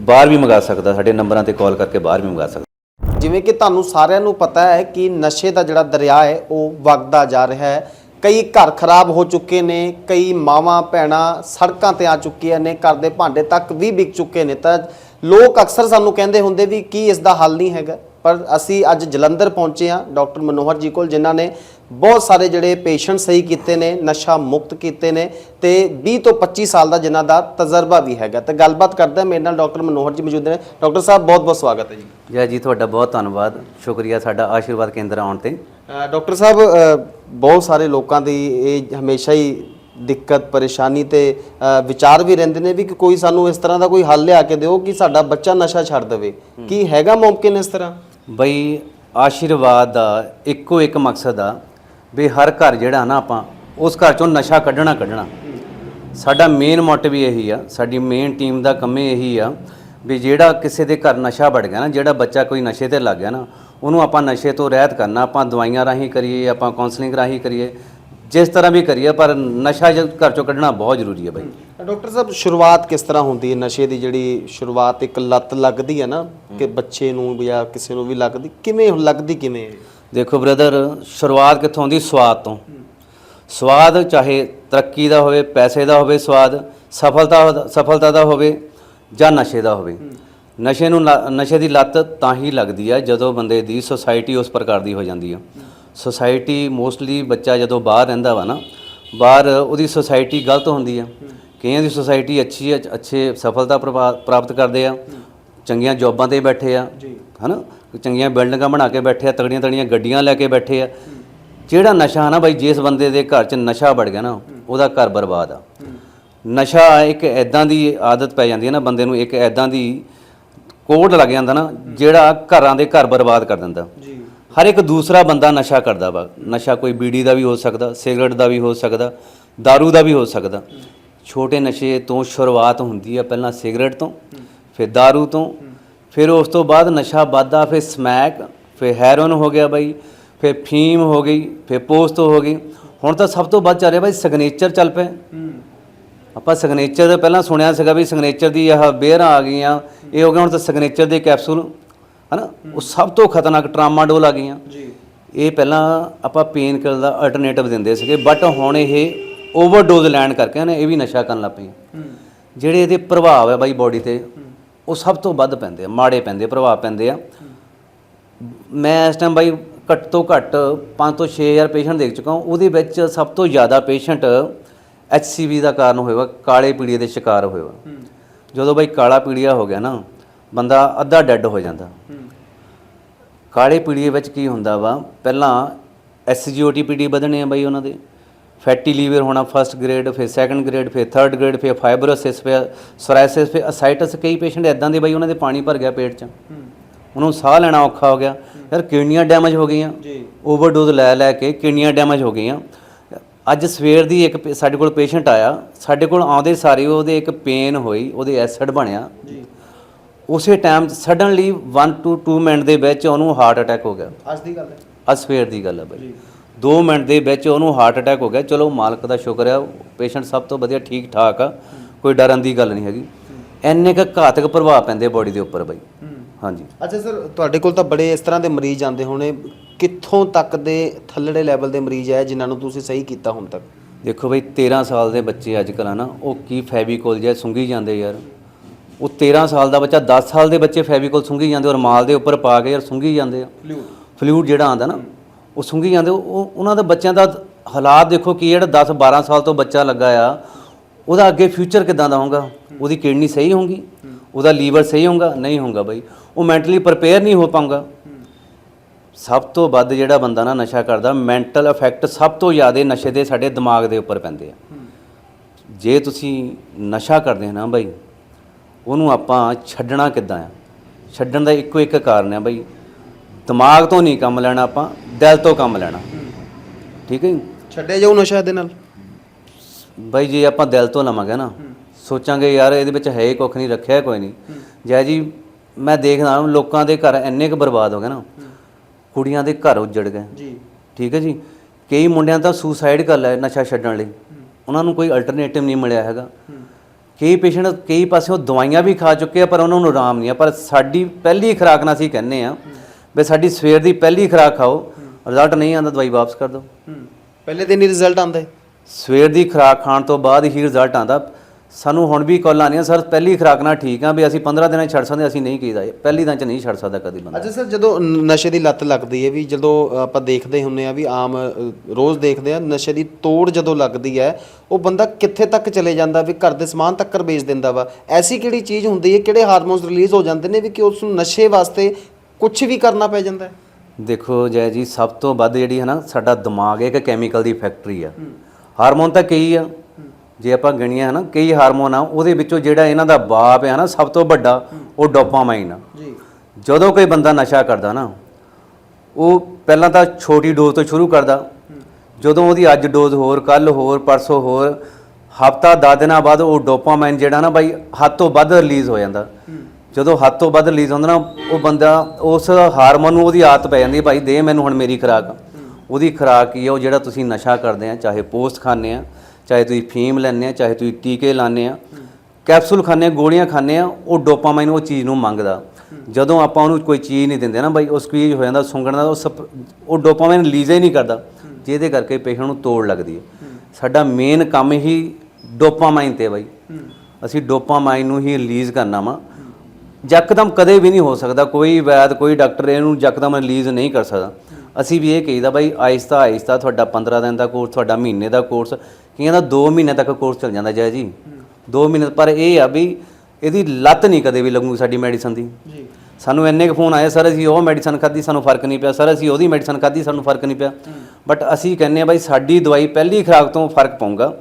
ਬਾਹਰ ਵੀ ਮੰਗਾ ਸਕਦਾ, ਸਾਡੇ ਨੰਬਰਾਂ ਤੇ ਕਾਲ ਕਰਕੇ ਬਾਹਰ ਵੀ ਮੰਗਾ ਸਕਦਾ। ਜਿਵੇਂ ਕਿ ਤੁਹਾਨੂੰ ਸਾਰਿਆਂ ਨੂੰ ਪਤਾ ਹੈ ਕਿ ਨਸ਼ੇ ਦਾ ਜਿਹੜਾ ਦਰਿਆ ਹੈ, ਉਹ ਵਗਦਾ ਜਾ ਰਿਹਾ ਹੈ। ਕਈ ਘਰ ਖਰਾਬ ਹੋ ਚੁੱਕੇ ਨੇ, ਕਈ ਮਾਵਾਂ, ਭੈਣਾਂ ਸੜਕਾਂ ਤੇ ਆ ਚੁੱਕੀਆਂ ਨੇ, ਘਰ ਦੇ ਭਾਂਡੇ ਤੱਕ ਵੀ ਵਿਕ ਚੁੱਕੇ ਨੇ। ਤਾਂ ਲੋਕ ਅਕਸਰ ਸਾਨੂੰ ਕਹਿੰਦੇ ਹੁੰਦੇ ਵੀ ਕੀ ਇਸ ਦਾ ਹੱਲ ਨਹੀਂ ਹੈਗਾ। ਪਰ ਅਸੀਂ ਅੱਜ ਜਲੰਧਰ ਪਹੁੰਚੇ ਹਾਂ ਡਾਕਟਰ ਮਨੋਹਰ ਜੀ ਕੋਲ ਜਿਨ੍ਹਾਂ ਨੇ ਬਹੁਤ ਸਾਰੇ ਜਿਹੜੇ ਪੇਸ਼ੈਂਟ ਸਹੀ ਕੀਤੇ ਨੇ ਨਸ਼ਾ ਮੁਕਤ ਕੀਤੇ ਨੇ ਤੇ 20 ਤੋਂ 25 ਸਾਲ ਦਾ ਜਿਨ੍ਹਾਂ ਦਾ ਤਜਰਬਾ ਵੀ ਹੈਗਾ। ਤੇ ਗੱਲਬਾਤ ਕਰਦੇ ਮੇਰੇ ਨਾਲ ਡਾਕਟਰ ਮਨੋਹਰ ਜੀ ਮੌਜੂਦ ਨੇ। ਡਾਕਟਰ ਸਾਹਿਬ ਬਹੁਤ ਬਹੁਤ ਸਵਾਗਤ ਹੈ ਜੀ। ਜੈ ਜੀ ਤੁਹਾਡਾ ਬਹੁਤ ਧੰਨਵਾਦ। ਸ਼ੁਕਰੀਆ ਸਾਡਾ ਆਸ਼ੀਰਵਾਦ ਕੇਂਦਰ ਆਉਣ ਤੇ। ਡਾਕਟਰ ਸਾਹਿਬ ਬਹੁਤ ਸਾਰੇ ਲੋਕਾਂ ਦੀ ਇਹ ਹਮੇਸ਼ਾ ਹੀ ਦਿੱਕਤ ਪਰੇਸ਼ਾਨੀ ਤੇ ਵਿਚਾਰ ਵੀ ਰਹਿੰਦੇ ਨੇ ਵੀ ਕਿ ਕੋਈ ਸਾਨੂੰ ਇਸ ਤਰ੍ਹਾਂ ਦਾ ਕੋਈ ਹੱਲ ਲਿਆ ਕੇ ਦਿਓ ਕਿ ਸਾਡਾ ਬੱਚਾ ਨਸ਼ਾ ਛੱਡ ਦੇਵੇ। ਕੀ ਹੈਗਾ ਮੁਮਕਿਨ ਇਸ ਤਰ੍ਹਾਂ? ਬਈ ਆਸ਼ੀਰਵਾਦ ਦਾ ਇੱਕੋ ਇੱਕ ਮਕਸਦ ਆ ਵੀ ਹਰ ਘਰ ਜਿਹੜਾ ਨਾ ਆਪਾਂ ਉਸ ਘਰ ਚੋਂ ਨਸ਼ਾ ਕੱਢਣਾ ਕੱਢਣਾ। ਸਾਡਾ ਮੇਨ ਮੋਟਿਵ ਇਹੀ ਆ, ਸਾਡੀ ਮੇਨ ਟੀਮ ਦਾ ਕੰਮ ਹੀ ਇਹੀ ਆ ਵੀ ਜਿਹੜਾ ਕਿਸੇ ਦੇ ਘਰ ਨਸ਼ਾ ਵੜ ਗਿਆ ਨਾ, ਜਿਹੜਾ ਬੱਚਾ ਕੋਈ ਨਸ਼ੇ ਤੇ ਲੱਗ ਗਿਆ ਨਾ, ਉਹਨੂੰ ਆਪਾਂ ਨਸ਼ੇ ਤੋਂ ਰਹਿਤ ਕਰਨਾ, ਆਪਾਂ ਦਵਾਈਆਂ ਰਾਹੀਂ ਕਰੀਏ, ਆਪਾਂ ਕਾਉਂਸਲਿੰਗ ਰਾਹੀਂ ਕਰੀਏ, ਜਿਸ ਤਰ੍ਹਾਂ ਵੀ ਕਰੀਏ, ਪਰ ਨਸ਼ਾ ਜ- ਘਰ ਚੋਂ ਕੱਢਣਾ ਬਹੁਤ ਜ਼ਰੂਰੀ ਹੈ ਬਾਈ। ਡਾਕਟਰ ਸਾਹਿਬ, ਸ਼ੁਰੂਆਤ ਕਿਸ ਤਰ੍ਹਾਂ ਹੁੰਦੀ ਹੈ? ਨਸ਼ੇ ਦੀ ਜਿਹੜੀ ਸ਼ੁਰੂਆਤ ਇੱਕ ਲੱਤ ਲੱਗਦੀ ਹੈ ਨਾ, ਕਿ ਬੱਚੇ ਨੂੰ ਜਾਂ ਕਿਸੇ ਨੂੰ ਵੀ ਲੱਗਦੀ? ਕਿਵੇਂ ਲੱਗਦੀ ਕਿਵੇਂ? ਹੈ ਦੇਖੋ ਬ੍ਰਦਰ, ਸ਼ੁਰੂਆਤ ਕਿੱਥੋਂ ਹੁੰਦੀ? ਸਵਾਦ ਤੋਂ। ਸਵਾਦ ਚਾਹੇ ਤਰੱਕੀ ਦਾ ਹੋਵੇ, ਪੈਸੇ ਦਾ ਹੋਵੇ ਸਵਾਦ, ਸਫਲਤਾ ਸਫਲਤਾ ਦਾ ਹੋਵੇ ਜਾਂ ਨਸ਼ੇ ਦਾ ਹੋਵੇ। ਨਸ਼ੇ ਨੂੰ ਲ- ਨਸ਼ੇ ਦੀ ਲੱਤ ਤਾਂ ਹੀ ਲੱਗਦੀ ਹੈ ਜਦੋਂ ਬੰਦੇ ਦੀ ਸੁਸਾਇਟੀ ਉਸ ਪ੍ਰਕਾਰ ਦੀ ਹੋ ਜਾਂਦੀ ਹੈ। ਸੁਸਾਇਟੀ ਮੋਸਟਲੀ ਬੱਚਾ ਜਦੋਂ ਬਾਹਰ ਰਹਿੰਦਾ ਵਾ ਨਾ, ਬਾਹਰ ਉਹਦੀ ਸੁਸਾਇਟੀ ਗਲਤ ਹੁੰਦੀ ਹੈ। ਕਈਆਂ ਦੀ ਸੁਸਾਇਟੀ ਅੱਛੀ ਹੈ ਅੱਛੇ ਸਫਲਤਾ ਪ੍ਰਾਪਤ ਕਰਦੇ ਆ ਚੰਗੀਆਂ ਜੌਬਾਂ ਤੇ ਬੈਠੇ ਆ ਹਨਾ? ਚੰਗੀਆਂ ਬਿਲਡਿੰਗਾਂ ਬਣਾ ਕੇ ਬੈਠੇ ਆ ਤਗੜੀਆਂ ਤਗੜੀਆਂ ਗੱਡੀਆਂ ਲੈ ਕੇ ਬੈਠੇ ਆ। ਜਿਹੜਾ ਨਸ਼ਾ ਨਾ ਬਾਈ ਜਿਸ ਬੰਦੇ ਦੇ ਘਰ 'ਚ ਨਸ਼ਾ ਵੜ ਗਿਆ ਨਾ ਉਹਦਾ ਘਰ ਬਰਬਾਦ ਆ। ਨਸ਼ਾ ਇੱਕ ਐਦਾਂ ਦੀ ਆਦਤ ਪੈ ਜਾਂਦੀ ਹੈ ਨਾ ਬੰਦੇ ਨੂੰ ਇੱਕ ਐਦਾਂ ਦੀ ਕੋਡ ਲੱਗ ਜਾਂਦਾ ਨਾ ਜਿਹੜਾ ਘਰਾਂ ਦੇ ਘਰ ਬਰਬਾਦ ਕਰ ਦਿੰਦਾ। ਜੀ। ਹਰ ਇੱਕ ਦੂਸਰਾ ਬੰਦਾ ਨਸ਼ਾ ਕਰਦਾ ਵਾ। ਨਸ਼ਾ ਕੋਈ ਬੀੜੀ ਦਾ ਵੀ ਹੋ ਸਕਦਾ ਸਿਗਰਟ ਦਾ ਵੀ ਹੋ ਸਕਦਾ दारू ਦਾ ਵੀ ਹੋ ਸਕਦਾ। ਛੋਟੇ ਨਸ਼ੇ ਤੋਂ ਸ਼ੁਰੂਆਤ ਹੁੰਦੀ ਆ ਪਹਿਲਾਂ ਸਿਗਰਟ ਤੋਂ ਫਿਰ दारू ਤੋਂ ਫਿਰ ਉਸ ਤੋਂ ਬਾਅਦ ਨਸ਼ਾ ਵੱਧਦਾ ਫਿਰ ਸਮੈਕ ਫਿਰ ਹੈਰੋਨ ਹੋ ਗਿਆ ਬਾਈ ਫਿਰ ਫੀਮ ਹੋ ਗਈ ਫਿਰ ਪੋਸਟ ਹੋ ਗਈ। ਹੁਣ ਤਾਂ ਸਭ ਤੋਂ ਵੱਧ ਚੱਲ ਰਿਹਾ ਬਾਈ ਸਿਗਨੇਚਰ ਚੱਲ ਪਿਆ। ਆਪਾਂ ਸਿਗਨੇਚਰ ਦਾ ਪਹਿਲਾਂ ਸੁਣਿਆ ਸੀਗਾ ਵੀ ਸਿਗਨੇਚਰ ਦੀ ਆਹ ਬੇਅਰਾਂ ਆ ਗਈਆਂ ਇਹ ਹੋ ਗਿਆ ਹੁਣ ਤਾਂ ਸਿਗਨੇਚਰ ਦੇ ਕੈਪਸੂਲ ਹਨਾ? ਉਹ ਸਭ ਤੋਂ ਖਤਰਨਾਕ ਟਰਾਮਾਡੋਲ ਆ ਗਈਆਂ। ਜੀ। ਇਹ ਪਹਿਲਾਂ ਆਪਾਂ ਪੇਨ ਕਿਲਰ ਦਾ ਅਲਟਰਨੇਟਿਵ ਦਿੰਦੇ ਸੀਗੇ ਬਟ ਹੁਣ ਇਹ ਓਵਰਡੋਜ਼ ਲੈਣ ਕਰਕੇ ਨੇ ਇਹ ਵੀ ਨਸ਼ਾ ਕਰਨ ਲੱਗ ਪਏ ਜਿਹੜੇ ਇਹਦੇ ਪ੍ਰਭਾਵ ਹੈ ਬਾਈ ਬਾਡੀ ਤੇ ਉਹ ਸਭ ਤੋਂ ਵੱਧ ਪੈਂਦੇ ਆ ਮਾੜੇ ਪੈਂਦੇ ਪ੍ਰਭਾਵ ਪੈਂਦੇ ਆ। ਮੈਂ ਇਸ ਟਾਈਮ ਬਾਈ ਘੱਟ ਤੋਂ ਘੱਟ 5 ਤੋਂ 6000 ਪੇਸ਼ੈਂਟ ਦੇਖ ਚੁੱਕਾ ਹਾਂ ਉਹਦੇ ਵਿੱਚ ਸਭ ਤੋਂ ਜ਼ਿਆਦਾ ਪੇਸ਼ੈਂਟ HCV ਦਾ ਕਾਰਨ ਹੋਏਗਾ ਕਾਲੇ ਪੀਲੀਏ ਦੇ ਸ਼ਿਕਾਰ ਹੋਏਗਾ ਜਦੋਂ ਬਾਈ ਕਾਲਾ ਪੀਲੀਆ ਹੋ ਗਿਆ ਨਾ ਬੰਦਾ ਅੱਧਾ ਡੈੱਡ ਹੋ ਜਾਂਦਾ। ਕਾਲੇ ਪੀਲੀਏ ਵਿੱਚ ਕੀ ਹੁੰਦਾ ਵਾ ਪਹਿਲਾਂ ਐਸਜੀਓਟੀਪੀਡੀ ਵਧਣੇ ਆ ਬਾਈ ਉਹਨਾਂ ਦੇ। ਫੈਟੀ ਲੀਵਰ ਹੋਣਾ ਫਰਸਟ ਗ੍ਰੇਡ ਫਿਰ ਸੈਕੰਡ ਗ੍ਰੇਡ ਫਿਰ ਥਰਡ ਗ੍ਰੇਡ ਫਿਰ ਫਾਈਬਰੋਸਿਸ ਫਿਰ ਸੋਰਾਇਸਿਸ ਫਿਰ ਅਸਾਈਟਸ ਕਈ ਪੇਸ਼ੈਂਟ ਐਦਾਂ ਦੇ ਬਾਈ ਉਹਨਾਂ ਦੇ ਪਾਣੀ ਭਰ ਗਿਆ ਪੇਟ 'ਚ। ਉਹਨਾਂ ਸਾਹ ਲੈਣਾ ਔਖਾ ਹੋ ਗਿਆ। ਯਾਰ ਕਿਡਨੀਆਂ ਡੈਮੇਜ ਹੋ ਗਈਆਂ। ਜੀ। ਓਵਰਡੋਜ਼ ਲੈ ਲੈ ਕੇ ਕਿਡਨੀਆਂ ਡੈਮੇਜ ਹੋ ਗਈਆਂ। ਅੱਜ ਸਵੇਰ ਦੀ ਇੱਕ ਸਾਡੇ ਕੋਲ ਪੇਸ਼ੈਂਟ ਆਇਆ। ਸਾਡੇ ਕੋਲ ਆਉਂਦੇ ਸਾਰੇ ਉਹਦੇ ਇੱਕ ਪੇਨ ਹੋਈ ਉਹਦੇ ਐਸਿਡ ਬਣਿਆ। ਜੀ। ਉਸੇ ਟਾਈਮ ਸਡਨਲੀ 1 ਟੂ 2 ਮਿੰਟ ਦੇ ਵਿੱਚ ਉਹਨੂੰ ਹਾਰਟ ਅਟੈਕ ਹੋ ਗਿਆ। ਅੱਜ ਦੀ ਗੱਲ ਹੈ। ਅੱਜ ਸਵੇਰ ਦੀ ਗੱਲ ਹੈ ਬਾਈ। 2 ਮਿੰਟ ਦੇ ਵਿੱਚ ਉਹਨੂੰ ਹਾਰਟ ਅਟੈਕ ਹੋ ਗਿਆ। ਚਲੋ ਮਾਲਕ ਦਾ ਸ਼ੁਕਰ ਹੈ ਪੇਸ਼ੈਂਟ ਸਭ ਤੋਂ ਵਧੀਆ ਠੀਕ ਠਾਕ ਆ ਕੋਈ ਡਰਨ ਦੀ ਗੱਲ ਨਹੀਂ ਹੈਗੀ। ਐਨੇ ਕੁ ਘਾਤਕ ਪ੍ਰਭਾਵ ਪੈਂਦੇ ਬੋਡੀ ਦੇ ਉੱਪਰ ਬਾਈ। ਹਾਂਜੀ। ਅੱਛਾ ਸਰ ਤੁਹਾਡੇ ਕੋਲ ਤਾਂ ਬੜੇ ਇਸ ਤਰ੍ਹਾਂ ਦੇ ਮਰੀਜ਼ ਆਉਂਦੇ ਹੋਣੇ। ਕਿੱਥੋਂ ਤੱਕ ਦੇ ਥੱਲੜੇ ਲੈਵਲ ਦੇ ਮਰੀਜ਼ ਹੈ ਜਿਨ੍ਹਾਂ ਨੂੰ ਤੁਸੀਂ ਸਹੀ ਕੀਤਾ ਹੁਣ ਤੱਕ? ਦੇਖੋ ਬਈ 13 ਸਾਲ ਦੇ ਬੱਚੇ ਅੱਜ ਕੱਲ੍ਹ ਨਾ ਉਹ ਕੀ ਫੈਬੀਕੋਲ ਜਿਹਾ ਸੁੰਘੀ ਜਾਂਦੇ ਯਾਰ। ਉਹ 13 ਸਾਲ ਦਾ ਬੱਚਾ 10 ਸਾਲ ਦੇ ਬੱਚੇ ਫੈਬੀਕੋਲ ਸੁੰਘੀ ਜਾਂਦੇ ਔਰ ਮਾਲ ਦੇ ਉੱਪਰ ਪਾ ਕੇ ਯਾਰ ਸੁੰਘੀ ਜਾਂਦੇ ਆ। ਫਲੂਇਡ ਜਿਹੜਾ ਆਂਦਾ ਨਾ ਉਹ ਸੁੰਘੀ ਜਾਂਦੇ, ਉਹ ਉਹਨਾਂ ਦੇ ਬੱਚਿਆਂ ਦਾ ਹਾਲਾਤ ਦੇਖੋ ਕਿ ਜਿਹੜਾ 10 12 ਸਾਲ ਤੋਂ ਬੱਚਾ ਲੱਗਾ ਆ, ਉਹਦਾ ਅੱਗੇ ਫਿਊਚਰ ਕਿਦਾਂ ਦਾ ਹੋਊਗਾ? ਉਹਦੀ ਕਿਡਨੀ ਸਹੀ ਹੋਊਗੀ? ਉਹਦਾ ਲੀਵਰ ਸਹੀ ਹੋਊਗਾ? ਨਹੀਂ ਹੋਊਗਾ ਬਈ। ਉਹ ਮੈਂਟਲੀ ਪ੍ਰਪੇਅਰ ਨਹੀਂ ਹੋ ਪਾਊਗਾ। ਸਭ ਤੋਂ ਵੱਧ ਜਿਹੜਾ ਬੰਦਾ ਨਾ ਨਸ਼ਾ ਕਰਦਾ ਮੈਂਟਲ ਇਫੈਕਟ ਸਭ ਤੋਂ ਜ਼ਿਆਦਾ ਨਸ਼ੇ ਦੇ ਸਾਡੇ ਦਿਮਾਗ ਦੇ ਉੱਪਰ ਪੈਂਦੇ ਆ। ਜੇ ਤੁਸੀਂ ਨਸ਼ਾ ਕਰਦੇ ਹੋ ਨਾ ਬਾਈ, ਉਹਨੂੰ ਆਪਾਂ ਛੱਡਣਾ ਕਿੱਦਾਂ ਆ? ਛੱਡਣ ਦਾ ਇੱਕੋ ਇੱਕ ਕਾਰਨ ਆ ਬਾਈ। ਦਿਮਾਗ ਤੋਂ ਨਹੀਂ ਕੰਮ ਲੈਣਾ ਆਪਾਂ ਦਿਲ ਤੋਂ ਕੰਮ ਲੈਣਾ। ਠੀਕ ਹੈ ਜੀ? ਛੱਡਿਆ ਜਾਊ ਨਸ਼ਾ ਇਹਦੇ ਨਾਲ? ਬਾਈ ਜੇ ਆਪਾਂ ਦਿਲ ਤੋਂ ਲਵਾਂਗੇ ਨਾ ਸੋਚਾਂਗੇ ਯਾਰ ਇਹਦੇ ਵਿੱਚ ਹੈ ਹੀ ਕੁੱਖ ਨਹੀਂ ਰੱਖਿਆ ਕੋਈ ਨਹੀਂ। ਜੈ ਜੀ ਮੈਂ ਦੇਖਦਾ ਲੋਕਾਂ ਦੇ ਘਰ ਇੰਨੇ ਕੁ ਬਰਬਾਦ ਹੋ ਗਏ ਨਾ। ਕੁੜੀਆਂ ਦੇ ਘਰ ਉੱਜੜ ਗਏ। ਜੀ। ਠੀਕ ਹੈ ਜੀ? ਕਈ ਮੁੰਡਿਆਂ ਤਾਂ ਸੁਸਾਈਡ ਕਰ ਲਿਆ ਨਸ਼ਾ ਛੱਡਣ ਲਈ। ਉਹਨਾਂ ਨੂੰ ਕੋਈ ਅਲਟਰਨੇਟਿਵ ਨਹੀਂ ਮਿਲਿਆ ਹੈਗਾ। ਕਈ ਪੇਸ਼ੈਂਟ ਕਈ ਪਾਸਿਓਂ ਦਵਾਈਆਂ ਵੀ ਖਾ ਚੁੱਕੇ ਆ ਪਰ ਉਹਨਾਂ ਨੂੰ ਆਰਾਮ ਨਹੀਂ ਆ। ਪਰ ਸਾਡੀ ਪਹਿਲੀ ਖੁਰਾਕ ਨਾਲ ਅਸੀਂ ਕਹਿੰਨੇ ਆ ਵੀ ਸਾਡੀ ਸਵੇਰ ਦੀ ਪਹਿਲੀ ਖੁਰਾਕ ਖਾਓ। ਰਿਜ਼ਲਟ ਨਹੀਂ ਆਉਂਦਾ ਦਵਾਈ ਵਾਪਸ ਕਰ ਦਿਓ। ਪਹਿਲੇ ਦਿਨ ਹੀ ਰਿਜ਼ਲਟ ਆਉਂਦਾ ਹੈ। ਸਵੇਰ ਦੀ ਖੁਰਾਕ ਖਾਣ ਤੋਂ ਬਾਅਦ ਹੀ ਰਿਜ਼ਲਟ ਆਂਦਾ ਸਾਨੂੰ ਹੁਣ ਵੀ ਕਾਲ ਆਉਂਦੀਆਂ ਸਰ ਪਹਿਲੀ ਖੁਰਾਕ ਨਾਲ ਠੀਕ ਆ ਵੀ ਅਸੀਂ 15 ਦਿਨਾਂ 'ਚ ਛੱਡ ਸਕਦੇ ਅਸੀਂ ਨਹੀਂ ਕੀਦਾ। ਪਹਿਲੀ ਦਿਨ ਚ ਨਹੀਂ ਛੱਡ ਸਕਦਾ ਕਦੀ ਬੰਦਾ। ਅੱਛਾ ਸਰ ਜਦੋਂ ਨਸ਼ੇ ਦੀ ਲੱਤ ਲੱਗਦੀ ਹੈ ਵੀ ਜਦੋਂ ਆਪਾਂ ਦੇਖਦੇ ਹੁੰਨੇ ਆ ਵੀ ਆਮ ਰੋਜ਼ ਦੇਖਦੇ ਆ ਨਸ਼ੇ ਦੀ ਤੋੜ ਜਦੋਂ ਲੱਗਦੀ ਹੈ ਉਹ ਬੰਦਾ ਕਿੱਥੇ ਤੱਕ ਚਲੇ ਜਾਂਦਾ ਵੀ ਘਰ ਦੇ ਸਮਾਨ ਤੱਕ ਵੇਚ ਦਿੰਦਾ ਵਾ? ਐਸੀ ਕਿਹੜੀ ਚੀਜ਼ ਹੁੰਦੀ ਹੈ ਕਿਹੜੇ ਹਾਰਮੋਨਸ ਰਿਲੀਜ਼ ਹੋ ਜਾਂਦੇ ਨੇ ਵੀ ਕਿ ਉਸ ਨੂੰ ਨਸ਼ੇ ਵਾਸਤੇ ਕੁਝ ਵੀ ਕਰਨਾ ਪੈ ਜਾਂਦਾ ਹੈ? ਦੇਖੋ ਜੈ ਜੀ ਸਭ ਤੋਂ ਵੱਧ ਜਿਹੜੀ ਹੈ ਨਾ ਸਾਡਾ ਦਿਮਾਗ ਇੱਕ ਕੈਮੀਕਲ ਦੀ ਫੈਕਟਰੀ ਆ। ਹਾਰਮੋਨ ਤਾਂ ਕਈ ਆ। ਜੇ ਆਪਾਂ ਗਿਣੀਆਂ ਹੈ ਨਾ ਕਈ ਹਾਰਮੋਨ ਆ ਉਹਦੇ ਵਿੱਚੋਂ ਜਿਹੜਾ ਇਹਨਾਂ ਦਾ ਬਾਪ ਹੈ ਨਾ ਸਭ ਤੋਂ ਵੱਡਾ ਉਹ ਡੋਪਾਮਾਈਨ ਆ। ਜੀ। ਜਦੋਂ ਕੋਈ ਬੰਦਾ ਨਸ਼ਾ ਕਰਦਾ ਨਾ ਉਹ ਪਹਿਲਾਂ ਤਾਂ ਛੋਟੀ ਡੋਜ਼ ਤੋਂ ਸ਼ੁਰੂ ਕਰਦਾ। ਜਦੋਂ ਉਹਦੀ ਅੱਜ ਡੋਜ਼ ਹੋਰ ਕੱਲ ਹੋਰ ਪਰਸੋਂ ਹੋਰ ਹਫਤਾ 10 ਦਿਨਾਂ ਬਾਅਦ ਉਹ ਡੋਪਾਮਾਈਨ ਜਿਹੜਾ ਨਾ ਬਾਈ ਹੱਦ ਤੋਂ ਵੱਧ ਰਿਲੀਜ਼ ਹੋ ਜਾਂਦਾ। ਜਦੋਂ ਹੱਦ ਤੋਂ ਵੱਧ ਰਿਲੀਜ਼ ਹੁੰਦਾ ਨਾ, ਉਹ ਬੰਦਾ ਉਸ ਹਾਰਮੋਨ ਨੂੰ ਉਹਦੀ ਆਦਤ ਪੈ ਜਾਂਦੀ ਹੈ, ਭਾਈ ਦੇ ਮੈਨੂੰ ਹੁਣ ਮੇਰੀ ਖੁਰਾਕ ਉਹਦੀ ਖੁਰਾਕ ਕੀ ਹੈ ਉਹ ਜਿਹੜਾ ਤੁਸੀਂ ਨਸ਼ਾ ਕਰਦੇ ਆ, ਚਾਹੇ ਪੋਸਟ ਖਾਂਦੇ ਆ, ਚਾਹੇ ਤੁਸੀਂ ਫੀਮ ਲੈਂਦੇ ਆ, ਚਾਹੇ ਤੁਸੀਂ ਟੀਕੇ ਲਾਉਂਦੇ ਆ, ਕੈਪਸੂਲ ਖਾਂਦੇ ਆ, ਗੋਲੀਆਂ ਖਾਂਦੇ ਆ, ਉਹ ਡੋਪਾਮਾਈਨ ਉਹ ਚੀਜ਼ ਨੂੰ ਮੰਗਦਾ। ਜਦੋਂ ਆਪਾਂ ਉਹਨੂੰ ਕੋਈ ਚੀਜ਼ ਨਹੀਂ ਦਿੰਦੇ ਨਾ ਬਾਈ, ਉਹ ਸਕਵੀਜ਼ ਹੋ ਜਾਂਦਾ ਸੁੰਗਣ ਦਾ, ਉਹ ਸਪ- ਉਹ ਡੋਪਾਮਾਈਨ ਰਿਲੀਜ਼ ਹੀ ਨਹੀਂ ਕਰਦਾ। ਜਿਹਦੇ ਕਰਕੇ ਪੇਸ਼ੈਂਟ ਨੂੰ ਤੋੜ ਲੱਗਦੀ ਹੈ। ਸਾਡਾ ਮੇਨ ਕੰਮ ਹੀ ਡੋਪਾਮਾਈਨ ਤੇ ਬਾਈ। ਅਸੀਂ ਡੋਪਾਮਾਈਨ ਨੂੰ ਹੀ ਰਿਲੀਜ਼ ਕਰਨਾ ਵਾ। ਯਕਦਮ ਕਦੇ ਵੀ ਨਹੀਂ ਹੋ ਸਕਦਾ ਕੋਈ ਵੈਦ ਕੋਈ ਡਾਕਟਰ ਇਹਨੂੰ ਯਕਦਮ ਰਿਲੀਜ਼ ਨਹੀਂ ਕਰ ਸਕਦਾ। ਅਸੀਂ ਵੀ ਇਹ ਕਹੀਦਾ ਬਾਈ ਆਹਿਸਤਾ ਆਹਿਸਤਾ ਤੁਹਾਡਾ 15 ਦਿਨ ਦਾ ਕੋਰਸ ਤੁਹਾਡਾ ਮਹੀਨੇ ਦਾ ਕੋਰਸ ਕਈਆਂ ਦਾ 2 ਮਹੀਨੇ ਤੱਕ ਕੋਰਸ ਚੱਲ ਜਾਂਦਾ ਜੈ ਜੀ। 2 ਮਹੀਨੇ ਪਰ ਇਹ ਆ ਵੀ ਇਹਦੀ ਲੱਤ ਨਹੀਂ ਕਦੇ ਵੀ ਲੱਗੂਗੀ ਸਾਡੀ ਮੈਡੀਸਨ ਦੀ। ਜੀ। ਸਾਨੂੰ ਇੰਨੇ ਕੁ ਫੋਨ ਆਏ ਸਰ ਅਸੀਂ ਉਹ ਮੈਡੀਸਨ ਖਾਧੀ ਸਾਨੂੰ ਫ਼ਰਕ ਨਹੀਂ ਪਿਆ। ਸਰ ਅਸੀਂ ਉਹਦੀ ਮੈਡੀਸਨ ਖਾਧੀ ਸਾਨੂੰ ਫ਼ਰਕ ਨਹੀਂ ਪਿਆ। ਬਟ ਅਸੀਂ ਕਹਿੰਨੇ ਆ ਬਾਈ ਸਾਡੀ ਦਵਾਈ ਪਹਿਲੀ ਖੁਰਾਕ ਤੋਂ ਫ਼ਰਕ ਪਾਊਗਾ।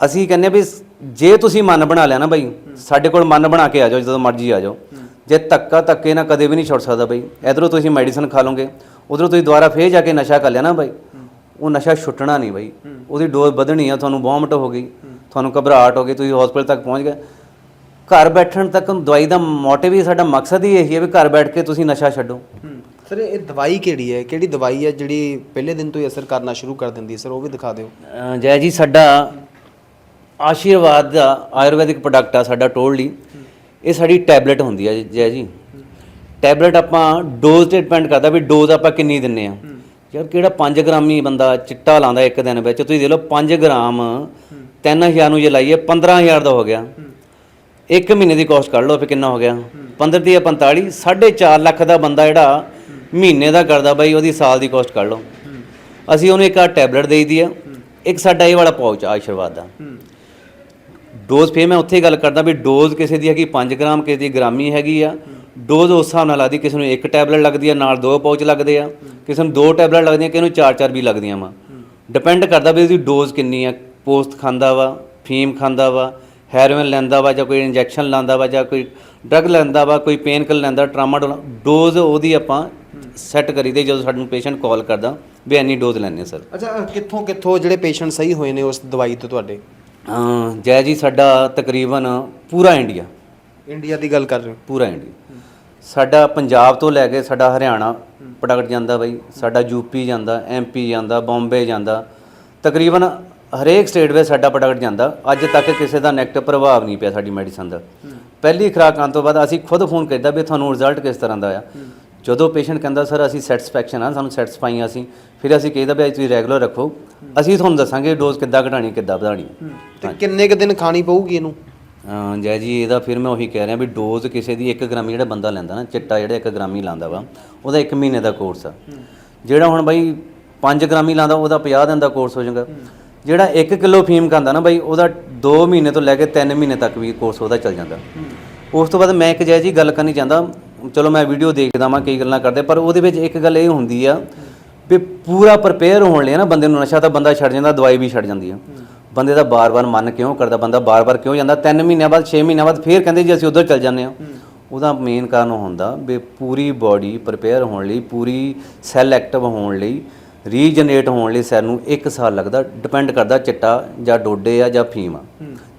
ਅਸੀਂ ਕਹਿੰਨੇ ਆ ਵੀ ਜੇ ਤੁਸੀਂ ਮਨ ਬਣਾ ਲਿਆ ਨਾ ਬਾਈ ਸਾਡੇ ਕੋਲ ਮਨ ਬਣਾ ਕੇ ਆ ਜਾਓ ਜਦੋਂ ਮਰਜ਼ੀ ਆ ਜਾਓ। ਜੇ ਧੱਕਾ ਧੱਕੇ ਨਾ ਕਦੇ ਵੀ ਨਹੀਂ ਛੁੱਟ ਸਕਦਾ ਬਾਈ। ਇਧਰੋਂ ਤੁਸੀਂ ਮੈਡੀਸਨ ਖਾ ਲਓਗੇ ਉਧਰੋਂ ਤੁਸੀਂ ਦੁਬਾਰਾ ਫੇਰ ਜਾ ਕੇ ਨਸ਼ਾ ਕਰ ਲਿਆ ਨਾ ਬਾਈ। ਉਹ ਨਸ਼ਾ ਛੁੱਟਣਾ ਨਹੀਂ ਬਾਈ। ਉਹਦੀ ਡੋਜ਼ ਵਧਣੀ ਆ ਤੁਹਾਨੂੰ ਵੋਮਟ ਹੋ ਗਈ ਤੁਹਾਨੂੰ ਘਬਰਾਹਟ ਹੋ ਗਈ ਤੁਸੀਂ ਹਸਪੀਟਲ ਤੱਕ ਪਹੁੰਚ ਗਏ। ਘਰ ਬੈਠਣ ਤੱਕ ਦਵਾਈ ਦਾ ਮੋਟਿਵ ਹੀ ਸਾਡਾ ਮਕਸਦ ਹੀ ਇਹੀ ਹੈ ਵੀ ਘਰ ਬੈਠ ਕੇ ਤੁਸੀਂ ਨਸ਼ਾ ਛੱਡੋ। ਸਰ ਇਹ ਦਵਾਈ ਕਿਹੜੀ ਹੈ? ਕਿਹੜੀ ਦਵਾਈ ਹੈ ਜਿਹੜੀ ਪਹਿਲੇ ਦਿਨ ਤੋਂ ਹੀ ਅਸਰ ਕਰਨਾ ਸ਼ੁਰੂ ਕਰ ਦਿੰਦੀ ਹੈ? ਸਰ ਉਹ ਵੀ ਦਿਖਾ ਦਿਓ। ਜੈ ਜੀ ਸਾਡਾ ਆਸ਼ੀਰਵਾਦ ਦਾ ਆਯੁਰਵੈਦਿਕ ਪ੍ਰੋਡਕਟ ਆ ਸਾਡਾ ਟੋਲਲੀ ਇਹ ਸਾਡੀ ਟੈਬਲੇਟ ਹੁੰਦੀ ਹੈ ਜੈ, ਜੀ ਟੈਬਲੇਟ ਆਪਾਂ ਡੋਜ਼ ਤੇ ਡਿਪੈਂਡ ਕਰਦਾ ਵੀ ਡੋਜ਼ ਆਪਾਂ ਕਿੰਨੀ ਦਿੰਨੇ ਆ। ਯਾਰ ਕਿਹੜਾ 5 ਗ੍ਰਾਮੀ ਬੰਦਾ ਚਿੱਟਾ ਲਾਉਂਦਾ ਇੱਕ ਦਿਨ ਵਿੱਚ, ਤੁਸੀਂ ਦੇਖ ਲਓ 5 ਗ੍ਰਾਮ 3000 ਨੂੰ ਜੇ ਲਾਈਏ 15000 ਦਾ ਹੋ ਗਿਆ। ਇੱਕ ਮਹੀਨੇ ਦੀ ਕੋਸਟ ਕੱਢ ਲਓ ਫਿਰ ਕਿੰਨਾ ਹੋ ਗਿਆ। 15 ਦੀ 45 4.5 ਲੱਖ ਦਾ ਬੰਦਾ ਜਿਹੜਾ ਮਹੀਨੇ ਦਾ ਕਰਦਾ ਬਾਈ, ਉਹਦੀ ਸਾਲ ਦੀ ਕੋਸਟ ਕੱਢ ਲਓ। ਅਸੀਂ ਉਹਨੂੰ ਇੱਕ ਆ ਟੈਬਲੇਟ ਦੇਈਦੀ ਆ। ਇੱਕ ਸਾਡਾ ਇਹ ਵਾਲਾ ਪਾਉਚ ਆਸ਼ੀਰਵਾਦ ਦਾ। ਡੋਜ਼ ਫੇ ਮੈਂ ਉੱਥੇ ਹੀ ਗੱਲ ਕਰਦਾ ਵੀ ਡੋਜ਼ ਕਿਸੇ ਦੀ ਹੈਗੀ 5 ਗ੍ਰਾਮ ਕਿਸੇ ਦੀ ਗ੍ਰਾਮੀ ਹੈਗੀ ਆ। ਡੋਜ਼ ਉਸ ਹਿਸਾਬ ਨਾਲ ਲੱਗਦੀ, ਕਿਸੇ ਨੂੰ ਇੱਕ ਟੈਬਲੇਟ ਲੱਗਦੀ ਆ, ਨਾਲ ਦੋ ਪਾਉਚ ਲੱਗਦੇ ਆ। ਕਿਸੇ ਨੂੰ ਦੋ ਟੈਬਲੇਟ ਲੱਗਦੀਆਂ, ਕਿਸੇ ਨੂੰ ਚਾਰ ਚਾਰ ਵੀ ਲੱਗਦੀਆਂ ਵਾ। ਡਿਪੈਂਡ ਕਰਦਾ ਵੀ ਉਹਦੀ ਡੋਜ਼ ਕਿੰਨੀ ਆ ਪੋਸਟ ਖਾਂਦਾ ਵਾ, ਫੀਮ ਖਾਂਦਾ ਵਾ, ਹੈਰੋਇਨ ਲੈਂਦਾ ਵਾ, ਜਾਂ ਕੋਈ ਇੰਜੈਕਸ਼ਨ ਲਾਂਦਾ ਵਾ, ਜਾਂ ਕੋਈ ਡਰਗ ਲੈਂਦਾ ਵਾ, ਕੋਈ ਪੇਨ ਕਿਲਰ ਲੈਂਦਾ ਟਰਾਮਾਡੋਲ ਡੋਜ਼ ਉਹਦੀ ਆਪਾਂ ਸੈੱਟ ਕਰੀਦੇ ਜਦੋਂ ਸਾਨੂੰ ਪੇਸ਼ੈਂਟ ਕਾਲ ਕਰਦਾ, ਵੀ ਐਨੀ ਡੋਜ਼ ਲੈਣੇ ਸਰ। ਅੱਛਾ ਕਿੱਥੋਂ ਕਿੱਥੋਂ ਜਿਹੜੇ ਪੇਸ਼ੈਂਟ ਸਹੀ ਹੋਏ ਨੇ ਉਸ ਦਵਾਈ ਤੋਂ ਤੁਹਾਡੇ? ਅਮ ਜੈ ਜੀ ਸਾਡਾ ਤਕਰੀਬਨ ਪੂਰਾ ਇੰਡੀਆ। ਇੰਡੀਆ ਦੀ ਗੱਲ ਕਰ ਰਹੇ ਹੋ? ਪੂਰਾ ਇੰਡੀਆ। ਸਾਡਾ ਪੰਜਾਬ ਤੋਂ ਲੈ ਕੇ ਸਾਡਾ ਹਰਿਆਣਾ ਪ੍ਰੋਡਕਟ ਜਾਂਦਾ ਬਈ ਸਾਡਾ ਯੂਪੀ ਜਾਂਦਾ ਐਮਪੀ ਜਾਂਦਾ ਬੰਬੇ ਜਾਂਦਾ। ਤਕਰੀਬਨ ਹਰੇਕ ਸਟੇਟ ਵਿੱਚ ਸਾਡਾ ਪ੍ਰੋਡਕਟ ਜਾਂਦਾ। ਅੱਜ ਤੱਕ ਕਿਸੇ ਦਾ ਨੈਗੇਟਿਵ ਪ੍ਰਭਾਵ ਨਹੀਂ ਪਿਆ ਸਾਡੀ ਮੈਡੀਸਨ ਦਾ। ਪਹਿਲੀ ਖੁਰਾਕ ਆਉਣ ਤੋਂ ਬਾਅਦ ਅਸੀਂ ਖੁਦ ਫੋਨ ਕੀਤਾ ਵੀ ਤੁਹਾਨੂੰ ਰਿਜ਼ਲਟ ਕਿਸ ਤਰ੍ਹਾਂ ਦਾ ਆ ਜਦੋਂ ਪੇਸ਼ੈਂਟ ਕਹਿੰਦਾ ਸਰ ਅਸੀਂ ਸੈਟੀਸਫੈਕਸ਼ਨ ਆ ਸਾਨੂੰ ਸੈਟੀਸਫਾਈ ਆ ਅਸੀਂ। ਫਿਰ ਅਸੀਂ ਕਹਿੰਦਾ ਵੀ ਤੁਸੀਂ ਰੈਗੂਲਰ ਰੱਖੋ। ਅਸੀਂ ਤੁਹਾਨੂੰ ਦੱਸਾਂਗੇ ਡੋਜ਼ ਕਿੱਦਾਂ ਘਟਾਣੀ ਕਿੱਦਾਂ ਵਧਾਣੀ ਤੇ ਕਿੰਨੇ ਕ ਦਿਨ ਖਾਣੀ ਪਊਗੀ ਇਹਨੂੰ? ਜੈ ਜੀ ਇਹਦਾ ਫਿਰ ਮੈਂ ਉਹੀ ਕਹਿ ਰਿਹਾ ਵੀ ਡੋਜ਼ ਕਿਸੇ ਦੀ 1 ਗ੍ਰਾਮ ਜਿਹੜਾ ਬੰਦਾ ਲੈਂਦਾ ਨਾ ਚਿੱਟਾ ਜਿਹੜਾ 1 ਗ੍ਰਾਮ ਹੀ ਲਾਂਦਾ ਵਾ ਉਹਦਾ 1 ਮਹੀਨੇ ਦਾ ਕੋਰਸ ਆ। ਜਿਹੜਾ ਹੁਣ ਬਾਈ 5 ਗ੍ਰਾਮ ਹੀ ਲਾਂਦਾ ਉਹਦਾ 50 ਦਿਨ ਦਾ ਕੋਰਸ ਹੋ ਜਾਊਗਾ। ਜਿਹੜਾ 1 ਕਿਲੋ ਫੀਮ ਖਾਂਦਾ ਨਾ ਬਾਈ ਉਹਦਾ 2 ਮਹੀਨੇ ਤੋਂ ਲੈ ਕੇ 3 ਮਹੀਨੇ ਤੱਕ ਵੀ ਕੋਰਸ ਉਹਦਾ ਚੱਲ ਜਾਂਦਾ। ਉਸ ਤੋਂ ਬਾਅਦ ਮੈਂ ਇੱਕ ਜੈ ਜੀ ਗੱਲ ਕਰਨੀ ਚਾਹੁੰਦਾ ਚਲੋ ਮੈਂ ਵੀਡੀਓ ਦੇਖਦਾ ਮੈਂ ਕਈ ਗੱਲਾਂ ਕਰਦੇ ਪਰ ਉਹਦੇ ਵਿੱਚ ਇੱਕ ਗੱਲ ਇਹ ਹੁੰਦੀ ਆ ਵੀ ਪੂਰਾ ਪ੍ਰਪੇਅਰ ਹੋਣ ਲਈ ਨਾ ਬੰਦੇ ਨੂੰ ਨਸ਼ਾ ਤਾਂ ਬੰਦਾ ਛੱਡ ਜਾਂਦਾ ਦਵਾਈ ਵੀ ਛੱਡ ਜਾਂਦੀ ਆ। ਬੰਦੇ ਦਾ ਬਾਰ-ਬਾਰ ਮਨ ਕਿਉਂ ਕਰਦਾ ਬੰਦਾ ਬਾਰ-ਬਾਰ ਕਿਉਂ ਜਾਂਦਾ? 3 ਮਹੀਨਿਆਂ ਬਾਅਦ 6 ਮਹੀਨਿਆਂ ਬਾਅਦ ਫੇਰ ਕਹਿੰਦੇ ਜੀ ਅਸੀਂ ਉਧਰ ਚੱਲ ਜਾਂਦੇ ਆ। ਉਹਦਾ ਮੇਨ ਕਾਰਨ ਹੁੰਦਾ ਵੀ ਪੂਰੀ ਬਾਡੀ ਪ੍ਰਪੇਅਰ ਹੋਣ ਲਈ ਪੂਰੀ ਸੈੱਲ ਐਕਟਿਵ ਹੋਣ ਲਈ ਰੀਜਨਰੇਟ ਹੋਣ ਲਈ ਸੈੱਲ ਨੂੰ 1 ਸਾਲ ਲੱਗਦਾ ਡਿਪੈਂਡ ਕਰਦਾ ਚਿੱਟਾ ਜਾਂ ਡੋਡੇ ਆ ਜਾਂ ਫੀਮ ਆ।